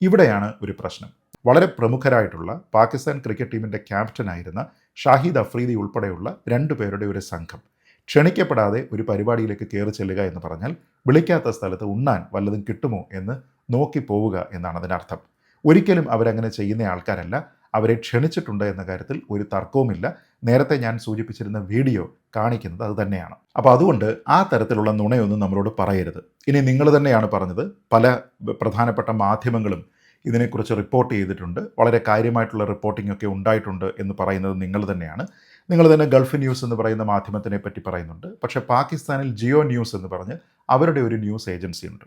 ഇവിടെയാണ് ഒരു പ്രശ്നം. വളരെ പ്രമുഖരായിട്ടുള്ള പാകിസ്ഥാൻ ക്രിക്കറ്റ് ടീമിന്റെ ക്യാപ്റ്റനായിരുന്ന ഷാഹിദ് അഫ്രീദി ഉൾപ്പെടെയുള്ള രണ്ടു പേരുടെ ഒരു സംഘം ക്ഷണിക്കപ്പെടാതെ ഒരു പരിപാടിയിലേക്ക് കയറി ചെല്ലുക എന്ന് പറഞ്ഞാൽ വിളിക്കാത്ത സ്ഥലത്ത് ഉണ്ണാൻ വല്ലതും കിട്ടുമോ എന്ന് നോക്കി പോവുക എന്നാണ് അതിനർത്ഥം. ഒരിക്കലും അവരങ്ങനെ ചെയ്യുന്ന ആൾക്കാരല്ല. അവരെ ക്ഷണിച്ചിട്ടുണ്ട് എന്ന കാര്യത്തിൽ ഒരു തർക്കവുമില്ല. നേരത്തെ ഞാൻ സൂചിപ്പിച്ചിരുന്ന വീഡിയോ കാണിക്കുന്നത് അത് തന്നെയാണ്. അപ്പോൾ അതുകൊണ്ട് ആ തരത്തിലുള്ള നുണയൊന്നും നമ്മളോട് പറയരുത്. ഇനി നിങ്ങൾ തന്നെയാണ് പറഞ്ഞത്. പല പ്രധാനപ്പെട്ട മാധ്യമങ്ങളും ഇതിനെക്കുറിച്ച് റിപ്പോർട്ട് ചെയ്തിട്ടുണ്ട്. വളരെ കാര്യമായിട്ടുള്ള റിപ്പോർട്ടിംഗ് ഒക്കെ ഉണ്ടായിട്ടുണ്ട് എന്ന് പറയുന്നത് നിങ്ങൾ തന്നെയാണ്. നിങ്ങൾ തന്നെ ഗൾഫ് ന്യൂസ് എന്ന് പറയുന്ന മാധ്യമത്തിനെ പറ്റി പറയുന്നുണ്ട്. പക്ഷേ പാകിസ്ഥാനിൽ ജിയോ ന്യൂസ് എന്ന് പറഞ്ഞ് അവരുടെ ഒരു ന്യൂസ് ഏജൻസി ഉണ്ട്.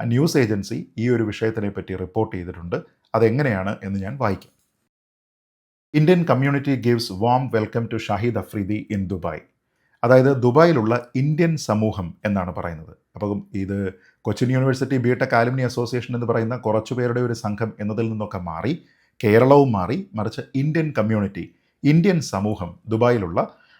ആ ന്യൂസ് ഏജൻസി ഈ ഒരു വിഷയത്തിനെ പറ്റി റിപ്പോർട്ട് ചെയ്തിട്ടുണ്ട്. അതെങ്ങനെയാണ് എന്ന് ഞാൻ വായിക്കാം. Indian community gives warm welcome to Shahid Afridi in Dubai അതായത് ദുബായിലുള്ള ഇന്ത്യൻ സമൂഹം എന്നാണ് പറയുന്നത്. അപ്പം ഇത് Cochin university B Tech alumni association എന്ന് പറയുന്ന കുറച്ചു പേരുടെ ഒരു സംഘം എന്നതിൽ നിന്നൊക്കെ മാറി കേരളവും മാറി മറിച്ച് ഇന്ത്യൻ കമ്മ്യൂണിറ്റി ഇന്ത്യൻ സമൂഹം ദുബായിലുള്ള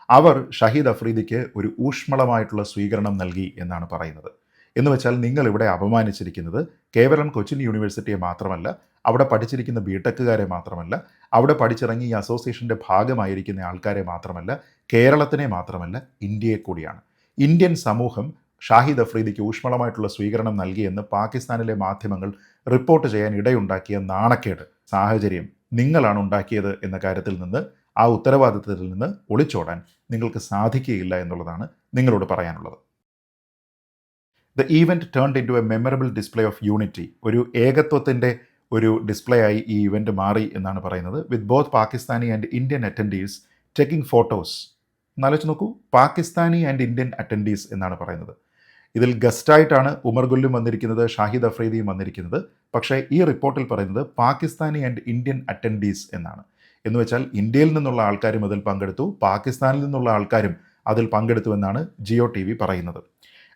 അവർ ഷഹീദ് അഫ്രീദിക്ക് ഒരു ഊഷ്മളമായിട്ടുള്ള സ്വീകരണം നൽകി എന്നാണ് പറയുന്നത്. എന്ന് വെച്ചാൽ നിങ്ങൾ ഇവിടെ അപമാനിച്ചിരിക്കുന്നത് കേവലം കൊച്ചിൻ യൂണിവേഴ്സിറ്റിയെ മാത്രമല്ല അവിടെ പഠിച്ചിരിക്കുന്ന ബിടെക്കുകാരെ മാത്രമല്ല അവിടെ പഠിച്ചിറങ്ങി ഈ അസോസിയേഷന്റെ ഭാഗമായിരിക്കുന്ന ആൾക്കാരെ മാത്രമല്ല കേരളത്തിനെ മാത്രമല്ല ഇന്ത്യയെ കൂടിയാണ്. ഇന്ത്യൻ സമൂഹം ഷാഹിദ് അഫ്രീദിക്ക് ഊഷ്മളമായിട്ടുള്ള സ്വീകരണം നൽകിയെന്ന് പാകിസ്ഥാനിലെ മാധ്യമങ്ങൾ റിപ്പോർട്ട് ചെയ്യാൻ ഇടയുണ്ടാക്കിയ നാണക്കേട് സാഹചര്യം നിങ്ങളാണ് ഉണ്ടാക്കിയത് എന്ന കാര്യത്തിൽ നിന്ന് ആ ഉത്തരവാദിത്തത്തിൽ നിന്ന് ഒളിച്ചോടാൻ നിങ്ങൾക്ക് സാധിക്കുകയില്ല എന്നുള്ളതാണ് നിങ്ങളോട് പറയാനുള്ളത്. The event turned into a memorable display of unity ഒരു ഏകത്വത്തിന്റെ ഒരു ഡിസ്പ്ലേ ആയി ഈ ഇവന്റ് മാറി എന്നാണ് പറയുന്നത്. With both Pakistani and Indian attendees taking photos എന്നാലോചിച്ച് നോക്കൂ. പാകിസ്ഥാനി ആൻഡ് ഇന്ത്യൻ അറ്റൻഡീസ് എന്നാണ് പറയുന്നത്. ഇതിൽ ഗസ്റ്റായിട്ടാണ് ഉമർ ഗുല്ലും വന്നിരിക്കുന്നത് ഷാഹിദ് അഫ്രീദിയും വന്നിരിക്കുന്നത്. പക്ഷേ ഈ റിപ്പോർട്ടിൽ പറയുന്നത് പാകിസ്ഥാനി ആൻഡ് ഇന്ത്യൻ അറ്റൻഡീസ് എന്നാണ്. എന്ന് വെച്ചാൽ ഇന്ത്യയിൽ നിന്നുള്ള ആൾക്കാരും അതിൽ പങ്കെടുത്തു പാകിസ്ഥാനിൽ നിന്നുള്ള ആൾക്കാരും അതിൽ പങ്കെടുത്തു എന്നാണ് ജിയോ ടി പറയുന്നത്.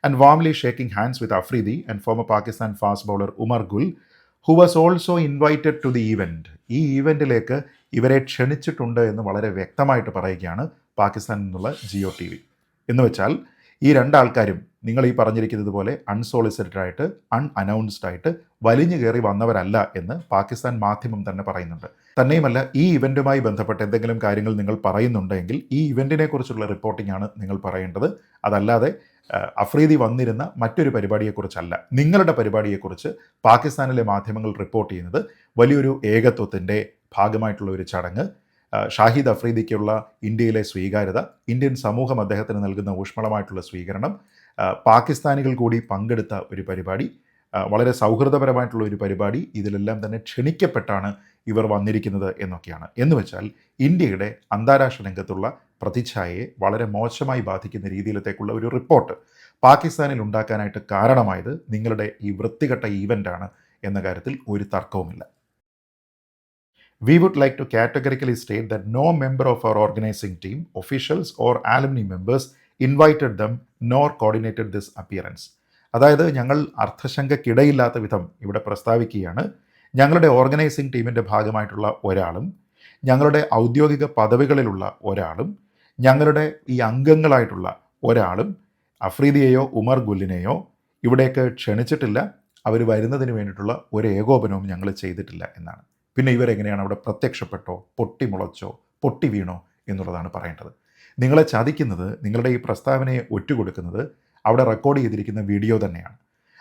And warmly shaking hands with Afridi and former Pakistan fast bowler Umar Gul, who was also invited to the event ഈ ഈവന്റിലേക്ക് ഇവരെ ക്ഷണിച്ചിട്ടുണ്ട് എന്ന് വളരെ വ്യക്തമായിട്ട് പറയുകയാണ് പാകിസ്ഥാനിൽ നിന്നുള്ള ജിയോ ടി വി. എന്ന് വെച്ചാൽ ഈ രണ്ടാൾക്കാരും നിങ്ങൾ ഈ പറഞ്ഞിരിക്കുന്നത് പോലെ അൺസോളിസിറ്റഡ് ആയിട്ട് അൺ അനൗൺസ്ഡ് ആയിട്ട് വലിഞ്ഞു കയറി വന്നവരല്ല എന്ന് പാകിസ്ഥാൻ മാധ്യമം തന്നെ പറയുന്നുണ്ട്. തന്നെയുമല്ല ഈ ഇവന്റുമായി ബന്ധപ്പെട്ട് എന്തെങ്കിലും കാര്യങ്ങൾ നിങ്ങൾ പറയുന്നുണ്ടെങ്കിൽ ഈ ഇവന്റിനെ കുറിച്ചുള്ള റിപ്പോർട്ടിംഗ് ആണ് നിങ്ങൾ പറയേണ്ടത്. അതല്ലാതെ അഫ്രീദി വന്നിരുന്ന മറ്റൊരു പരിപാടിയെക്കുറിച്ചല്ല. നിങ്ങളുടെ പരിപാടിയെക്കുറിച്ച് പാകിസ്ഥാനിലെ മാധ്യമങ്ങൾ റിപ്പോർട്ട് ചെയ്യുന്നത് വലിയൊരു ഏകത്വത്തിന്റെ ഭാഗമായിട്ടുള്ള ഒരു ചടങ്ങ്. ഷാഹിദ് അഫ്രീദിക്കുള്ള ഇന്ത്യയിലെ സ്വീകാര്യത ഇന്ത്യൻ സമൂഹം അദ്ദേഹത്തിന് നൽകുന്ന ഊഷ്മളമായിട്ടുള്ള സ്വീകരണം പാകിസ്ഥാനികൾ കൂടി പങ്കെടുത്ത ഒരു പരിപാടി വളരെ സൗഹൃദപരമായിട്ടുള്ള ഒരു പരിപാടി. ഇതിലെല്ലാം തന്നെ ക്ഷണിക്കപ്പെട്ടാണ് ഇവർ വന്നിരിക്കുന്നത് എന്നൊക്കെയാണ്. എന്ന് വെച്ചാൽ ഇന്ത്യയുടെ അന്താരാഷ്ട്ര രംഗത്തുള്ള പ്രതിച്ഛായയെ വളരെ മോശമായി ബാധിക്കുന്ന രീതിയിലത്തേക്കുള്ള ഒരു റിപ്പോർട്ട് പാകിസ്ഥാനിൽ ഉണ്ടാക്കാനായിട്ട് കാരണമായത് നിങ്ങളുടെ ഈ വൃത്തികെട്ട ഈവന്റാണ് എന്ന കാര്യത്തിൽ ഒരു തർക്കവുമില്ല. We would like to categorically state that no member of our organising team officials or alumni members invited them nor coordinated this appearance അതായത് ഞങ്ങൾ അർത്ഥശങ്കക്കിടയില്ലാത്ത വിധം ഇവിടെ പ്രസ്താവിക്കുകയാണ്. ഞങ്ങളുടെ ഓർഗനൈസിംഗ് ടീമിന്റെ ഭാഗമായിട്ടുള്ള ഒരാളും ഞങ്ങളുടെ ഔദ്യോഗിക പദവികളിലുള്ള ഒരാളും ഞങ്ങളുടെ ഈ അംഗങ്ങളായിട്ടുള്ള ഒരാളും അഫ്രീദിയെയോ ഉമർ ഗുല്ലിനെയോ ഇവിടേക്ക് ക്ഷണിച്ചിട്ടില്ല. അവർ വരുന്നതിന് വേണ്ടിയിട്ടുള്ള ഒരു ഏകോപനവും ഞങ്ങൾ ചെയ്തിട്ടില്ല എന്നാണ്. പിന്നെ ഇവരെങ്ങനെയാണ് അവിടെ പ്രത്യക്ഷപ്പെട്ടോ പൊട്ടിമുളച്ചോ പൊട്ടി വീണോ എന്നുള്ളതാണ് പറയേണ്ടത്. നിങ്ങളെ ചതിക്കുന്നത് നിങ്ങളുടെ ഈ പ്രസ്താവനയെ ഒറ്റുകൊടുക്കുന്നത് അവിടെ റെക്കോർഡ് ചെയ്തിരിക്കുന്ന വീഡിയോ തന്നെയാണ്.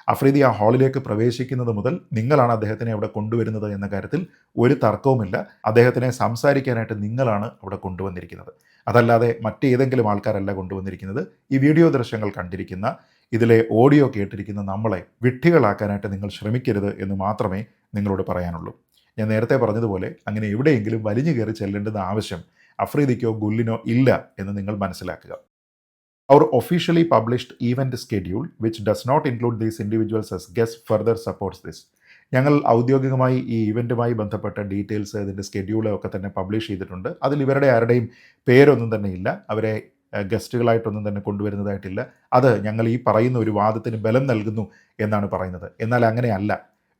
അഫ്രീദി ആ ഹാളിലേക്ക് പ്രവേശിക്കുന്നത് മുതൽ നിങ്ങളാണ് അദ്ദേഹത്തിനെ അവിടെ കൊണ്ടുവരുന്നത് എന്ന കാര്യത്തിൽ ഒരു തർക്കവുമില്ല. അദ്ദേഹത്തിനെ സംസാരിക്കാനായിട്ട് നിങ്ങളാണ് അവിടെ കൊണ്ടുവന്നിരിക്കുന്നത്. അതല്ലാതെ മറ്റേതെങ്കിലും ആൾക്കാരല്ല കൊണ്ടുവന്നിരിക്കുന്നത്. ഈ വീഡിയോ ദൃശ്യങ്ങൾ കണ്ടിരിക്കുന്ന ഇതിലെ ഓഡിയോ കേട്ടിരിക്കുന്ന നമ്മളെ വിഡ്ഢികളാക്കാനായിട്ട് നിങ്ങൾ ശ്രമിക്കരുത് എന്ന് മാത്രമേ നിങ്ങളോട് പറയാനുള്ളൂ. ഞാൻ നേരത്തെ പറഞ്ഞതുപോലെ അങ്ങനെ എവിടെയെങ്കിലും വലിഞ്ഞു കയറി ചെല്ലേണ്ടുന്ന ആവശ്യം അഫ്രീദിക്കോ ഗുല്ലിനോ ഇല്ല എന്ന് നിങ്ങൾ മനസ്സിലാക്കുക. അവർ officially published event schedule, which does not include these individuals as guests, further supports this. ഞങ്ങൾ ഔദ്യോഗികമായി ഈ ഇവന്റുമായി ബന്ധപ്പെട്ട ഡീറ്റെയിൽസ് ഇതിന്റെ സ്കെഡ്യൂൾ ഒക്കെ തന്നെ പബ്ലിഷ് ചെയ്തിട്ടുണ്ട്. അതിൽ ഇവരുടെ ആരുടെയും പേരൊന്നും തന്നെ ഇല്ല. അവരെ ഗസ്റ്റുകളായിട്ടൊന്നും തന്നെ കൊണ്ടുവരുന്നതായിട്ടില്ല. അത് ഞങ്ങൾ ഈ പറയുന്ന ഒരു വാദത്തിന് ബലം നൽകുന്നു എന്നാണ് പറയുന്നത്. എന്നാൽ അങ്ങനെയല്ല.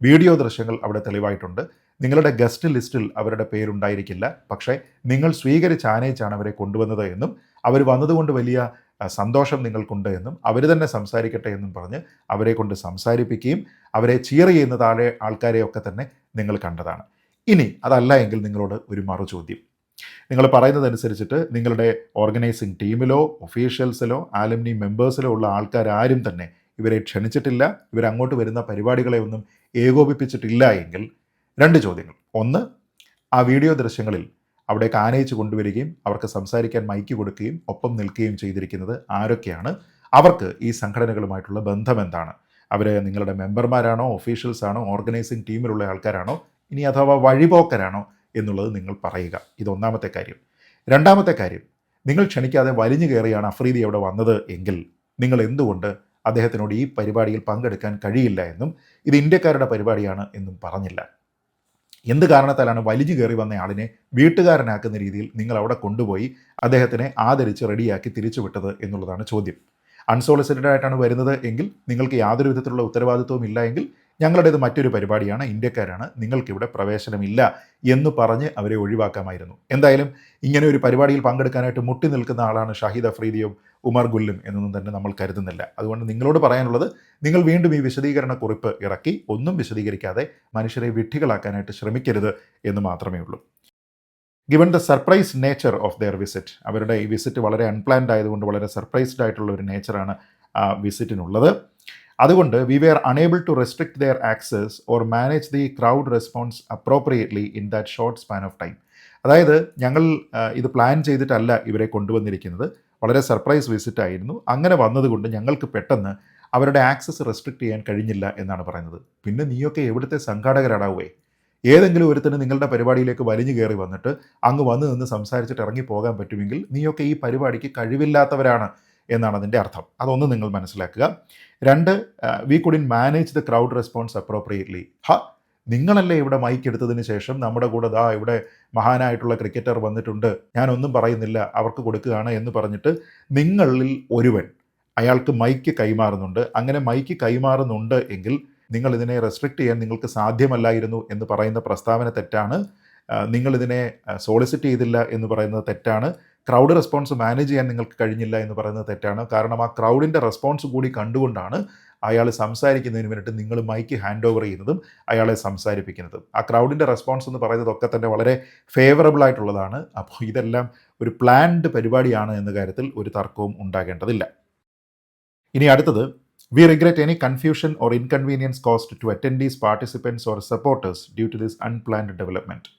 വീഡിയോ ദൃശ്യങ്ങൾ അവിടെ തെളിവായിട്ടുണ്ട്. നിങ്ങളുടെ ഗസ്റ്റ് ലിസ്റ്റിൽ അവരുടെ പേരുണ്ടായിരിക്കില്ല. പക്ഷേ നിങ്ങൾ സ്വീകരിച്ച് ആനയിച്ചാണ് അവരെ കൊണ്ടുവന്നത് എന്നും അവർ വന്നതുകൊണ്ട് വലിയ സന്തോഷം നിങ്ങൾക്കുണ്ട് എന്നും അവർ തന്നെ സംസാരിക്കട്ടെ എന്നും പറഞ്ഞ് അവരെ കൊണ്ട് സംസാരിപ്പിക്കുകയും അവരെ ചിയർ ചെയ്യുന്ന താഴെ ആൾക്കാരെയൊക്കെ തന്നെ നിങ്ങൾ കണ്ടതാണ്. ഇനി അതല്ല എങ്കിൽ നിങ്ങളോട് ഒരു മറു ചോദ്യം. നിങ്ങൾ പറയുന്നതനുസരിച്ചിട്ട് നിങ്ങളുടെ ഓർഗനൈസിംഗ് ടീമിലോ ഒഫീഷ്യൽസിലോ ആലംനി മെമ്പേഴ്സിലോ ഉള്ള ആൾക്കാരും തന്നെ ഇവരെ ക്ഷണിച്ചിട്ടില്ല ഇവരങ്ങോട്ട് വരുന്ന പരിപാടികളെ ഒന്നും ഏകോപിപ്പിച്ചിട്ടില്ല എങ്കിൽ രണ്ട് ചോദ്യങ്ങൾ. ഒന്ന് ആ വീഡിയോ ദൃശ്യങ്ങളിൽ അവിടേക്ക് ആനയിച്ച് കൊണ്ടുവരികയും അവർക്ക് സംസാരിക്കാൻ മൈക്ക് കൊടുക്കുകയും ഒപ്പം നിൽക്കുകയും ചെയ്തിരിക്കുന്നത് ആരൊക്കെയാണ്? അവർക്ക് ഈ സംഘടനകളുമായിട്ടുള്ള ബന്ധം എന്താണ്? അവർ നിങ്ങളുടെ മെമ്പർമാരാണോ ഒഫീഷ്യൽസ് ആണോ ഓർഗനൈസിംഗ് ടീമിലുള്ള ആൾക്കാരാണോ ഇനി അഥവാ വഴിപോക്കരാണോ എന്നുള്ളത് നിങ്ങൾ പറയുക. ഇതൊന്നാമത്തെ കാര്യം. രണ്ടാമത്തെ കാര്യം നിങ്ങൾ ക്ഷണിക്കാതെ വലിഞ്ഞു കയറിയാണ് അഫ്രീദി അവിടെ വന്നത് എങ്കിൽ നിങ്ങൾ എന്തുകൊണ്ട് അദ്ദേഹത്തിനോട് ഈ പരിപാടിയിൽ പങ്കെടുക്കാൻ കഴിയില്ല എന്നും ഇത് ഇന്ത്യക്കാരുടെ പരിപാടിയാണ് എന്നും പറഞ്ഞില്ല. എന്ത് കാരണത്താലാണ് വലിച്ചു കയറി വന്ന ആളിനെ വീട്ടുകാരനാക്കുന്ന രീതിയിൽ നിങ്ങൾ അവിടെ കൊണ്ടുപോയി അദ്ദേഹത്തിനെ ആദരിച്ച് റെഡിയാക്കി തിരിച്ചുവിട്ടത് എന്നുള്ളതാണ് ചോദ്യം. അൺസോളിസിറ്റഡ് ആയിട്ടാണ് വരുന്നത് എങ്കിൽ നിങ്ങൾക്ക് യാതൊരു വിധത്തിലുള്ള ഉത്തരവാദിത്വവും ഇല്ല എങ്കിൽ ഞങ്ങളുടേത് മറ്റൊരു പരിപാടിയാണ് ഇന്ത്യക്കാരാണ് നിങ്ങൾക്കിവിടെ പ്രവേശനമില്ല എന്ന് പറഞ്ഞ് അവരെ ഒഴിവാക്കാമായിരുന്നു. എന്തായാലും ഇങ്ങനെ ഒരു പരിപാടിയിൽ പങ്കെടുക്കാനായിട്ട് മുട്ടി നിൽക്കുന്ന ആളാണ് ഷാഹിദ് അഫ്രീദിയും ഉമർ ഗുല്ലും എന്നൊന്നും തന്നെ നമ്മൾ കരുതുന്നില്ല. അതുകൊണ്ട് നിങ്ങളോട് പറയാനുള്ളത് നിങ്ങൾ വീണ്ടും ഈ വിശദീകരണ കുറിപ്പ് ഇറക്കി ഒന്നും വിശദീകരിക്കാതെ മനുഷ്യരെ വിഡ്ഢികളാക്കാനായിട്ട് ശ്രമിക്കരുത് എന്ന് മാത്രമേ ഉള്ളൂ. Given the surprise nature of their visit അവരുടെ ഈ വിസിറ്റ് വളരെ അൺപ്ലാൻഡ് ആയതുകൊണ്ട് വളരെ സർപ്രൈസ്ഡ് ആയിട്ടുള്ള ഒരു നേച്ചറാണ് ആ വിസിറ്റിനുള്ളത് അതുകൊണ്ട് we were unable to restrict their access or manage the crowd response appropriately in that short span of time അതായത് ഞങ്ങൾ ഇത് പ്ലാൻ ചെയ്തിട്ടല്ല ഇവരെ കൊണ്ടുവന്നിരിക്കുന്നത്. വളരെ സർപ്രൈസ് വിസിറ്റ് ആയിരുന്നു. അങ്ങനെ വന്നതുകൊണ്ട് ഞങ്ങൾക്ക് പെട്ടെന്ന് അവരുടെ ആക്സസ് റെസ്ട്രിക്ട് ചെയ്യാൻ കഴിഞ്ഞില്ല എന്നാണ് പറയുന്നത്. പിന്നെ നീയൊക്കെ എവിടുത്തെ സംഘാടകരാടാവേ? ഏതെങ്കിലും ഒരുത്തിന് നിങ്ങളുടെ പരിപാടിയിലേക്ക് വലിഞ്ഞു കയറി വന്നിട്ട് അങ്ങ് വന്ന് നിന്ന് സംസാരിച്ചിട്ട് ഇറങ്ങി പോകാൻ പറ്റുമെങ്കിൽ നീയൊക്കെ ഈ പരിപാടിക്ക് കഴിവില്ലാത്തവരാണ്. എന്നാണ് അതിന്റെ അർത്ഥം. അതൊന്ന് നിങ്ങൾ മനസ്സിലാക്കുക. രണ്ട് we couldn't manage the crowd response appropriately ഹ നിങ്ങളല്ലേ ഇവിടെ മൈക്ക് എടുത്തതിന് ശേഷം നമ്മുടെ കൂടെ ദാ ഇവിടെ മഹാനായിട്ടുള്ള ക്രിക്കറ്റർ വന്നിട്ടുണ്ട്. ഞാനൊന്നും പറയുന്നില്ല. അവർക്ക് കൊടുക്കുകയാണ് എന്ന് പറഞ്ഞിട്ട് നിങ്ങളിൽ ഒരുവൻ അയാൾക്ക് മൈക്ക് കൈമാറുന്നുണ്ട്. അങ്ങനെ മൈക്ക് കൈമാറുന്നുണ്ട് എങ്കിൽ നിങ്ങൾ ഇതിനെ റെസ്ട്രിക്റ്റ് ചെയ്യാൻ നിങ്ങൾക്ക് സാധ്യമല്ലായിരുന്നു എന്ന് പറയുന്ന പ്രസ്താവന തെറ്റാണ്. നിങ്ങളിതിനെ സോളിസിറ്റ് ചെയ്തില്ല എന്ന് പറയുന്നത് തെറ്റാണ്. ക്രൗഡ് റെസ്പോൺസ് മാനേജ് ചെയ്യാൻ നിങ്ങൾക്ക് കഴിഞ്ഞില്ല എന്ന് പറയുന്നത് തെറ്റാണ്. കാരണം ആ ക്രൗഡിന്റെ റെസ്പോൺസ് കൂടി കണ്ടുകൊണ്ടാണ് അയാൾ സംസാരിക്കുന്നതിന് വേണ്ടിയിട്ട് നിങ്ങൾ മൈക്ക് ഹാൻഡ് ഓവർ ചെയ്യുന്നതും അയാളെ സംസാരിപ്പിക്കുന്നതും. ആ ക്രൗഡിന്റെ റെസ്പോൺസ് എന്ന് പറയുന്നതൊക്കെ തന്നെ വളരെ ഫേവറബിൾ ആയിട്ടുള്ളതാണ്. അപ്പോൾ ഇതെല്ലാം ഒരു പ്ലാൻഡ് പരിപാടിയാണ് എന്ന കാര്യത്തിൽ ഒരു തർക്കവും ഉണ്ടാകേണ്ടതില്ല. ഇനി അടുത്തത് we regret any confusion or inconvenience caused to attendees participants or supporters due to this unplanned development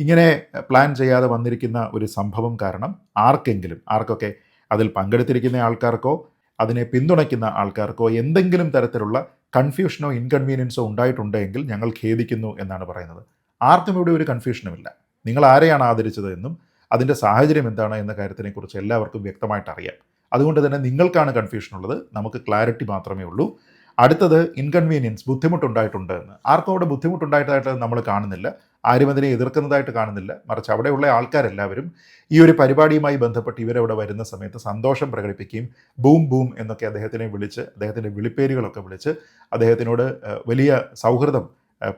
ഇങ്ങനെ പ്ലാൻ ചെയ്യാതെ വന്നിരിക്കുന്ന ഒരു സംഭവം കാരണം ആർക്കെങ്കിലും ആർക്കൊക്കെ അതിൽ പങ്കെടുത്തിരിക്കുന്ന ആൾക്കാർക്കോ അതിനെ പിന്തുണയ്ക്കുന്ന ആൾക്കാർക്കോ എന്തെങ്കിലും തരത്തിലുള്ള കൺഫ്യൂഷനോ ഇൻകൺവീനിയൻസോ ഉണ്ടായിട്ടുണ്ടെങ്കിൽ ഞങ്ങൾ ഖേദിക്കുന്നു എന്നാണ് പറയുന്നത്. ആർക്കും ഇവിടെ ഒരു കൺഫ്യൂഷനുമില്ല നിങ്ങൾ ആരെയാണ് ആദരിച്ചത് എന്നും അതിന്റെ സാഹചര്യം എന്താണ് എന്ന കാര്യത്തിനെക്കുറിച്ച് എല്ലാവർക്കും വ്യക്തമായിട്ട് അറിയാം. അതുകൊണ്ട് തന്നെ നിങ്ങൾക്കാണ് കൺഫ്യൂഷൻ ഉള്ളത്. നമുക്ക് ക്ലാരിറ്റി മാത്രമേ ഉള്ളൂ. അടുത്തത് ഇൻകൺവീനിയൻസ് ബുദ്ധിമുട്ടുണ്ടായിട്ടുണ്ട് എന്ന്. ആർക്കും അവിടെ ബുദ്ധിമുട്ടുണ്ടായിട്ടായിട്ട് നമ്മൾ കാണുന്നില്ല. ആരും അതിനെ എതിർക്കുന്നതായിട്ട് കാണുന്നില്ല. മറിച്ച് അവിടെയുള്ള ആൾക്കാരെല്ലാവരും ഈ ഒരു പരിപാടിയുമായി ബന്ധപ്പെട്ട് ഇവരവിടെ വരുന്ന സമയത്ത് സന്തോഷം പ്രകടിപ്പിക്കുകയും ബൂം ബൂം എന്നൊക്കെ അദ്ദേഹത്തിനെ വിളിച്ച് അദ്ദേഹത്തിന്റെ വിളിപ്പേരുകളൊക്കെ വിളിച്ച് അദ്ദേഹത്തിനോട് വലിയ സൗഹൃദം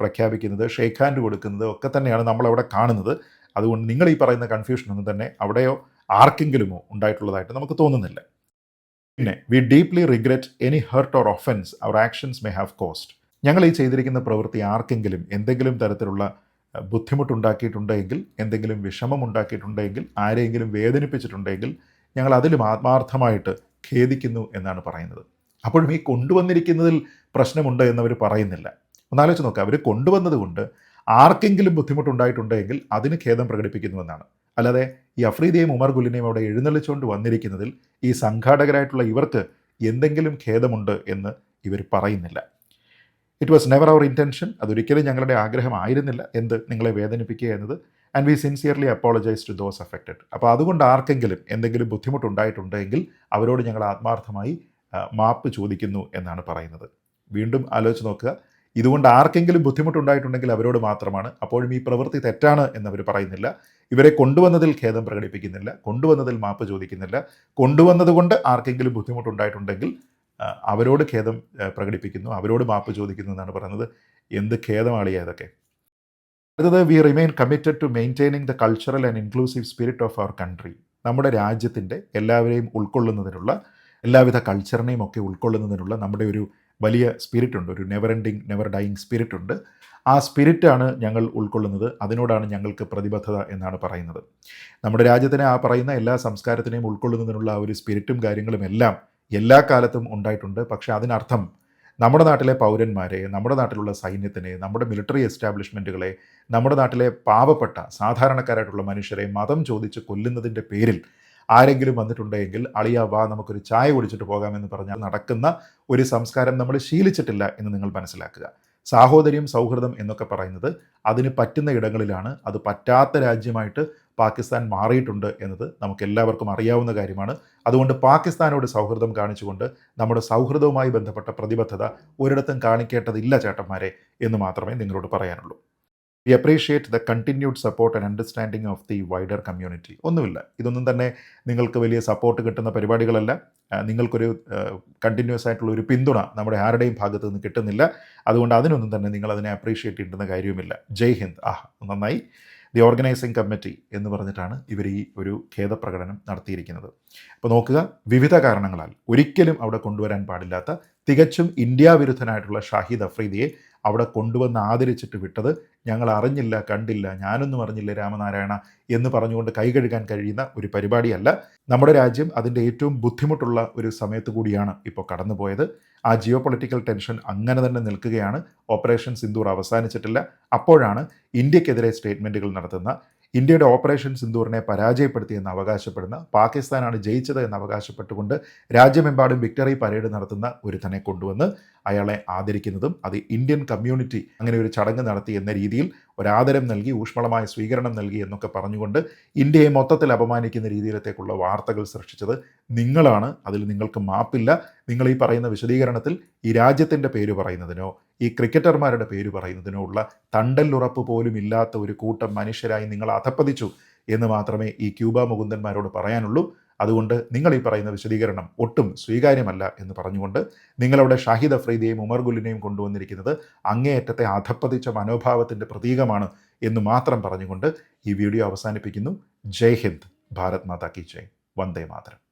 പ്രഖ്യാപിക്കുന്നത് ഷെയ്ഖ് ഹാൻഡ് കൊടുക്കുന്നത് ഒക്കെ തന്നെയാണ് നമ്മളവിടെ കാണുന്നത്. അതുകൊണ്ട് നിങ്ങൾ ഈ പറയുന്ന കൺഫ്യൂഷനൊന്നും തന്നെ അവിടെയോ ആർക്കെങ്കിലുമോ ഉണ്ടായിട്ടുള്ളതായിട്ട് നമുക്ക് തോന്നുന്നില്ല. പിന്നെ we deeply regret any hurt or offence our actions may have caused ഞങ്ങൾ ഈ ചെയ്തിരിക്കുന്ന പ്രവൃത്തി ആർക്കെങ്കിലും എന്തെങ്കിലും തരത്തിലുള്ള ബുദ്ധിമുട്ടുണ്ടാക്കിയിട്ടുണ്ടെങ്കിൽ എന്തെങ്കിലും വിഷമം ഉണ്ടാക്കിയിട്ടുണ്ടെങ്കിൽ ആരെയെങ്കിലും വേദനിപ്പിച്ചിട്ടുണ്ടെങ്കിൽ ഞങ്ങൾ അതിലും ആത്മാർത്ഥമായിട്ട് ഖേദിക്കുന്നു എന്നാണ് പറയുന്നത്. അപ്പോഴും ഈ കൊണ്ടുവന്നിരിക്കുന്നതിൽ പ്രശ്നമുണ്ട് എന്നവർ പറയുന്നില്ല. ഒന്നാലോചിച്ച് നോക്കുക അവർ കൊണ്ടുവന്നത് കൊണ്ട് ആർക്കെങ്കിലും ബുദ്ധിമുട്ടുണ്ടായിട്ടുണ്ടെങ്കിൽ അതിന് ഖേദം പ്രകടിപ്പിക്കുന്നുവെന്നാണ് അല്ലാതെ ഈ അഫ്രീദിയെയും ഉമർ ഗുലിനെയും അവിടെ എഴുന്നള്ളിച്ചുകൊണ്ട് വന്നിരിക്കുന്നതിൽ ഈ സംഘാടകരായിട്ടുള്ള ഇവർക്ക് എന്തെങ്കിലും ഖേദമുണ്ട് എന്ന് ഇവർ പറയുന്നില്ല. It was never our intention അതൊരിക്കലും ഞങ്ങളുടെ ആഗ്രഹമായിരുന്നില്ല എന്ത് നിങ്ങളെ വേദനിപ്പിക്കുക എന്നത്. And we sincerely apologise to those affected അപ്പോൾ അതുകൊണ്ട് ആർക്കെങ്കിലും എന്തെങ്കിലും ബുദ്ധിമുട്ടുണ്ടായിട്ടുണ്ടെങ്കിൽ അവരോട് ഞങ്ങൾ ആത്മാർത്ഥമായി മാപ്പ് ചോദിക്കുന്നു എന്നാണ് പറയുന്നത്. വീണ്ടും ആലോചിച്ച് നോക്കുക. ഇതുകൊണ്ട് ആർക്കെങ്കിലും ബുദ്ധിമുട്ടുണ്ടായിട്ടുണ്ടെങ്കിൽ അവരോട് മാത്രമാണ്. അപ്പോഴും ഈ പ്രവൃത്തി തെറ്റാണ് എന്നവർ പറയുന്നില്ല. ഇവരെ കൊണ്ടുവന്നതിൽ ഖേദം പ്രകടിപ്പിക്കുന്നില്ല. കൊണ്ടുവന്നതിൽ മാപ്പ് ചോദിക്കുന്നില്ല. കൊണ്ടുവന്നതുകൊണ്ട് ആർക്കെങ്കിലും ബുദ്ധിമുട്ടുണ്ടായിട്ടുണ്ടെങ്കിൽ അവരോട് ഖേദം പ്രകടിപ്പിക്കുന്നു. അവരോട് മാപ്പ് ചോദിക്കുന്നു എന്നാണ് പറയുന്നത്. എന്ത് ഖേദമാളിയ ഇതൊക്കെ അടുത്തത് we remain committed to maintaining the cultural and inclusive spirit of our country നമ്മുടെ രാജ്യത്തിന്റെ എല്ലാവരെയും ഉൾക്കൊള്ളുന്നതിനുള്ള എല്ലാവിധ കൾച്ചറിനെയും ഒക്കെ ഉൾക്കൊള്ളുന്നതിനുള്ള നമ്മുടെ ഒരു വലിയ സ്പിരിറ്റ് ഉണ്ട്. ഒരു never ending never dying spirit ഉണ്ട്. ആ സ്പിരിറ്റാണ് ഞങ്ങൾ ഉൾക്കൊള്ളുന്നത്. അതിനോടാണ് ഞങ്ങൾക്ക് പ്രതിബദ്ധത എന്നാണ് പറയുന്നത്. നമ്മുടെ രാജ്യത്തിനെ ആ പറയുന്ന എല്ലാ സംസ്കാരത്തിനെയും ഉൾക്കൊള്ളുന്നതിനുള്ള ആ ഒരു സ്പിരിറ്റും കാര്യങ്ങളും എല്ലാം എല്ലാ കാലത്തും ഉണ്ടായിട്ടുണ്ട്. പക്ഷേ അതിനർത്ഥം നമ്മുടെ നാട്ടിലെ പൗരന്മാരെ നമ്മുടെ നാട്ടിലുള്ള സൈന്യത്തിനെ നമ്മുടെ മിലിറ്ററി എസ്റ്റാബ്ലിഷ്മെന്റുകളെ നമ്മുടെ നാട്ടിലെ പാവപ്പെട്ട സാധാരണക്കാരായിട്ടുള്ള മനുഷ്യരെ മതം ചോദിച്ച് കൊല്ലുന്നതിന്റെ പേരിൽ ആരെങ്കിലും വന്നിട്ടുണ്ടെങ്കിൽ അളിയാ വാ നമുക്കൊരു ചായ കുടിച്ചിട്ട് പോകാമെന്ന് പറഞ്ഞാൽ നടക്കുന്ന ഒരു സംസ്കാരം നമ്മൾ ശീലിച്ചിട്ടില്ല എന്ന് നിങ്ങൾ മനസ്സിലാക്കുക. സാഹോദര്യം സൗഹൃദം എന്നൊക്കെ പറയുന്നത് അതിന് പറ്റുന്ന ഇടങ്ങളിലാണ്. അത് പറ്റാത്ത രാജ്യമായിട്ട് പാകിസ്ഥാൻ മാറിയിട്ടുണ്ട് എന്നത് നമുക്ക് എല്ലാവർക്കും അറിയാവുന്ന കാര്യമാണ്. അതുകൊണ്ട് പാകിസ്ഥാനോട് സൗഹൃദം കാണിച്ചുകൊണ്ട് നമ്മുടെ സൗഹൃദവുമായി ബന്ധപ്പെട്ട പ്രതിബദ്ധത ഒരിടത്തും കാണിക്കേണ്ടതില്ല ചേട്ടന്മാരെ എന്ന് മാത്രമേ നിങ്ങളോട് പറയാനുള്ളൂ. We appreciate the continued support and understanding of the wider community ഒന്നുമില്ല. ഇതൊന്നും തന്നെ നിങ്ങൾക്ക് വലിയ സപ്പോർട്ട് കിട്ടുന്ന പരിപാടികളല്ല. നിങ്ങൾക്കൊരു കണ്ടിന്യൂസ് ആയിട്ടുള്ള ഒരു പിന്തുണ നമ്മുടെ ആരുടെയും ഭാഗത്ത് നിന്ന് കിട്ടുന്നില്ല. അതുകൊണ്ട് അതിനൊന്നും തന്നെ നിങ്ങൾ അതിനെ അപ്രീഷിയേറ്റ് ചെയ്യേണ്ടുന്ന കാര്യവുമില്ല. ജയ് ഹിന്ദ്. ആഹ് നന്നായി. ദി ഓർഗനൈസിംഗ് കമ്മിറ്റി എന്ന് പറഞ്ഞിട്ടാണ് ഇവർ ഈ ഒരു ഖേദപ്രകടനം നടത്തിയിരിക്കുന്നത്. അപ്പോൾ നോക്കുക വിവിധ കാരണങ്ങളാൽ ഒരിക്കലും അവിടെ കൊണ്ടുവരാൻ പാടില്ലാത്ത തികച്ചും ഇന്ത്യ വിരുദ്ധനായിട്ടുള്ള ഷാഹിദ് അഫ്രീദിയെ അവിടെ കൊണ്ടുവന്ന് ആദരിച്ചിട്ട് വിട്ടത് ഞങ്ങൾ അറിഞ്ഞില്ല കണ്ടില്ല ഞാനൊന്നും അറിഞ്ഞില്ല രാമനാരായണ എന്ന് പറഞ്ഞുകൊണ്ട് കൈകഴുകാൻ കഴിയുന്ന ഒരു പരിപാടിയല്ല. നമ്മുടെ രാജ്യം അതിന്റെ ഏറ്റവും ബുദ്ധിമുട്ടുള്ള ഒരു സമയത്ത് കൂടിയാണ് ഇപ്പോൾ കടന്നുപോയത്. ആ ജിയോ പൊളിറ്റിക്കൽ ടെൻഷൻ അങ്ങനെ തന്നെ നിൽക്കുകയാണ്. ഓപ്പറേഷൻ സിന്ദൂർ അവസാനിച്ചിട്ടില്ല. അപ്പോഴാണ് ഇന്ത്യക്കെതിരെ സ്റ്റേറ്റ്മെന്റുകൾ നടത്തുന്ന ഇന്ത്യയുടെ ഓപ്പറേഷൻ സിന്ദൂറിനെ പരാജയപ്പെടുത്തിയെന്ന് അവകാശപ്പെടുന്ന പാകിസ്ഥാനാണ് ജയിച്ചത് എന്ന് അവകാശപ്പെട്ടുകൊണ്ട് രാജ്യമെമ്പാടും വിക്ടറി പരേഡ് നടത്തുന്ന ഒരുത്തനെ കൊണ്ടുവന്ന് അയാളെ ആദരിക്കുന്നതും അത് ഇന്ത്യൻ കമ്മ്യൂണിറ്റി അങ്ങനെ ഒരു ചടങ്ങ് നടത്തി എന്ന രീതിയിൽ ഒരാദരം നൽകി ഊഷ്മളമായ സ്വീകരണം നൽകി എന്നൊക്കെ പറഞ്ഞുകൊണ്ട് ഇന്ത്യയെ മൊത്തത്തിൽ അപമാനിക്കുന്ന രീതിയിലത്തേക്കുള്ള വാർത്തകൾ സൃഷ്ടിച്ചത് നിങ്ങളാണ്. അതിൽ നിങ്ങൾക്ക് മാപ്പില്ല. നിങ്ങൾ ഈ പറയുന്ന വിശദീകരണത്തിൽ ഈ രാജ്യത്തിന്റെ പേര് പറയുന്നതിനോ ഈ ക്രിക്കറ്റർമാരുടെ പേര് പറയുന്നതിനോ ഉള്ള തണ്ടല്ലുറപ്പ് പോലും ഇല്ലാത്ത ഒരു കൂട്ടം മനുഷ്യരായി നിങ്ങൾ അധപ്പതിച്ചു എന്ന് മാത്രമേ ഈ ക്യൂബ മുകുന്ദന്മാരോട് പറയാനുള്ളൂ. അതുകൊണ്ട് നിങ്ങൾ ഈ പറയുന്ന വിശദീകരണം ഒട്ടും സ്വീകാര്യമല്ല എന്ന് പറഞ്ഞുകൊണ്ട് നിങ്ങളവിടെ ഷാഹിദ് അഫ്രീദിയെയും ഉമർ ഗുലിനെയും കൊണ്ടുവന്നിരിക്കുന്നത് അങ്ങേയറ്റത്തെ അധപ്പതിച്ച മനോഭാവത്തിന്റെ പ്രതീകമാണ് എന്ന് മാത്രം പറഞ്ഞുകൊണ്ട് ഈ വീഡിയോ അവസാനിപ്പിക്കുന്നു. ജയ് ഹിന്ദ് ഭാരത് മാതാ കി ജയ്. വന്ദേ മാതരം.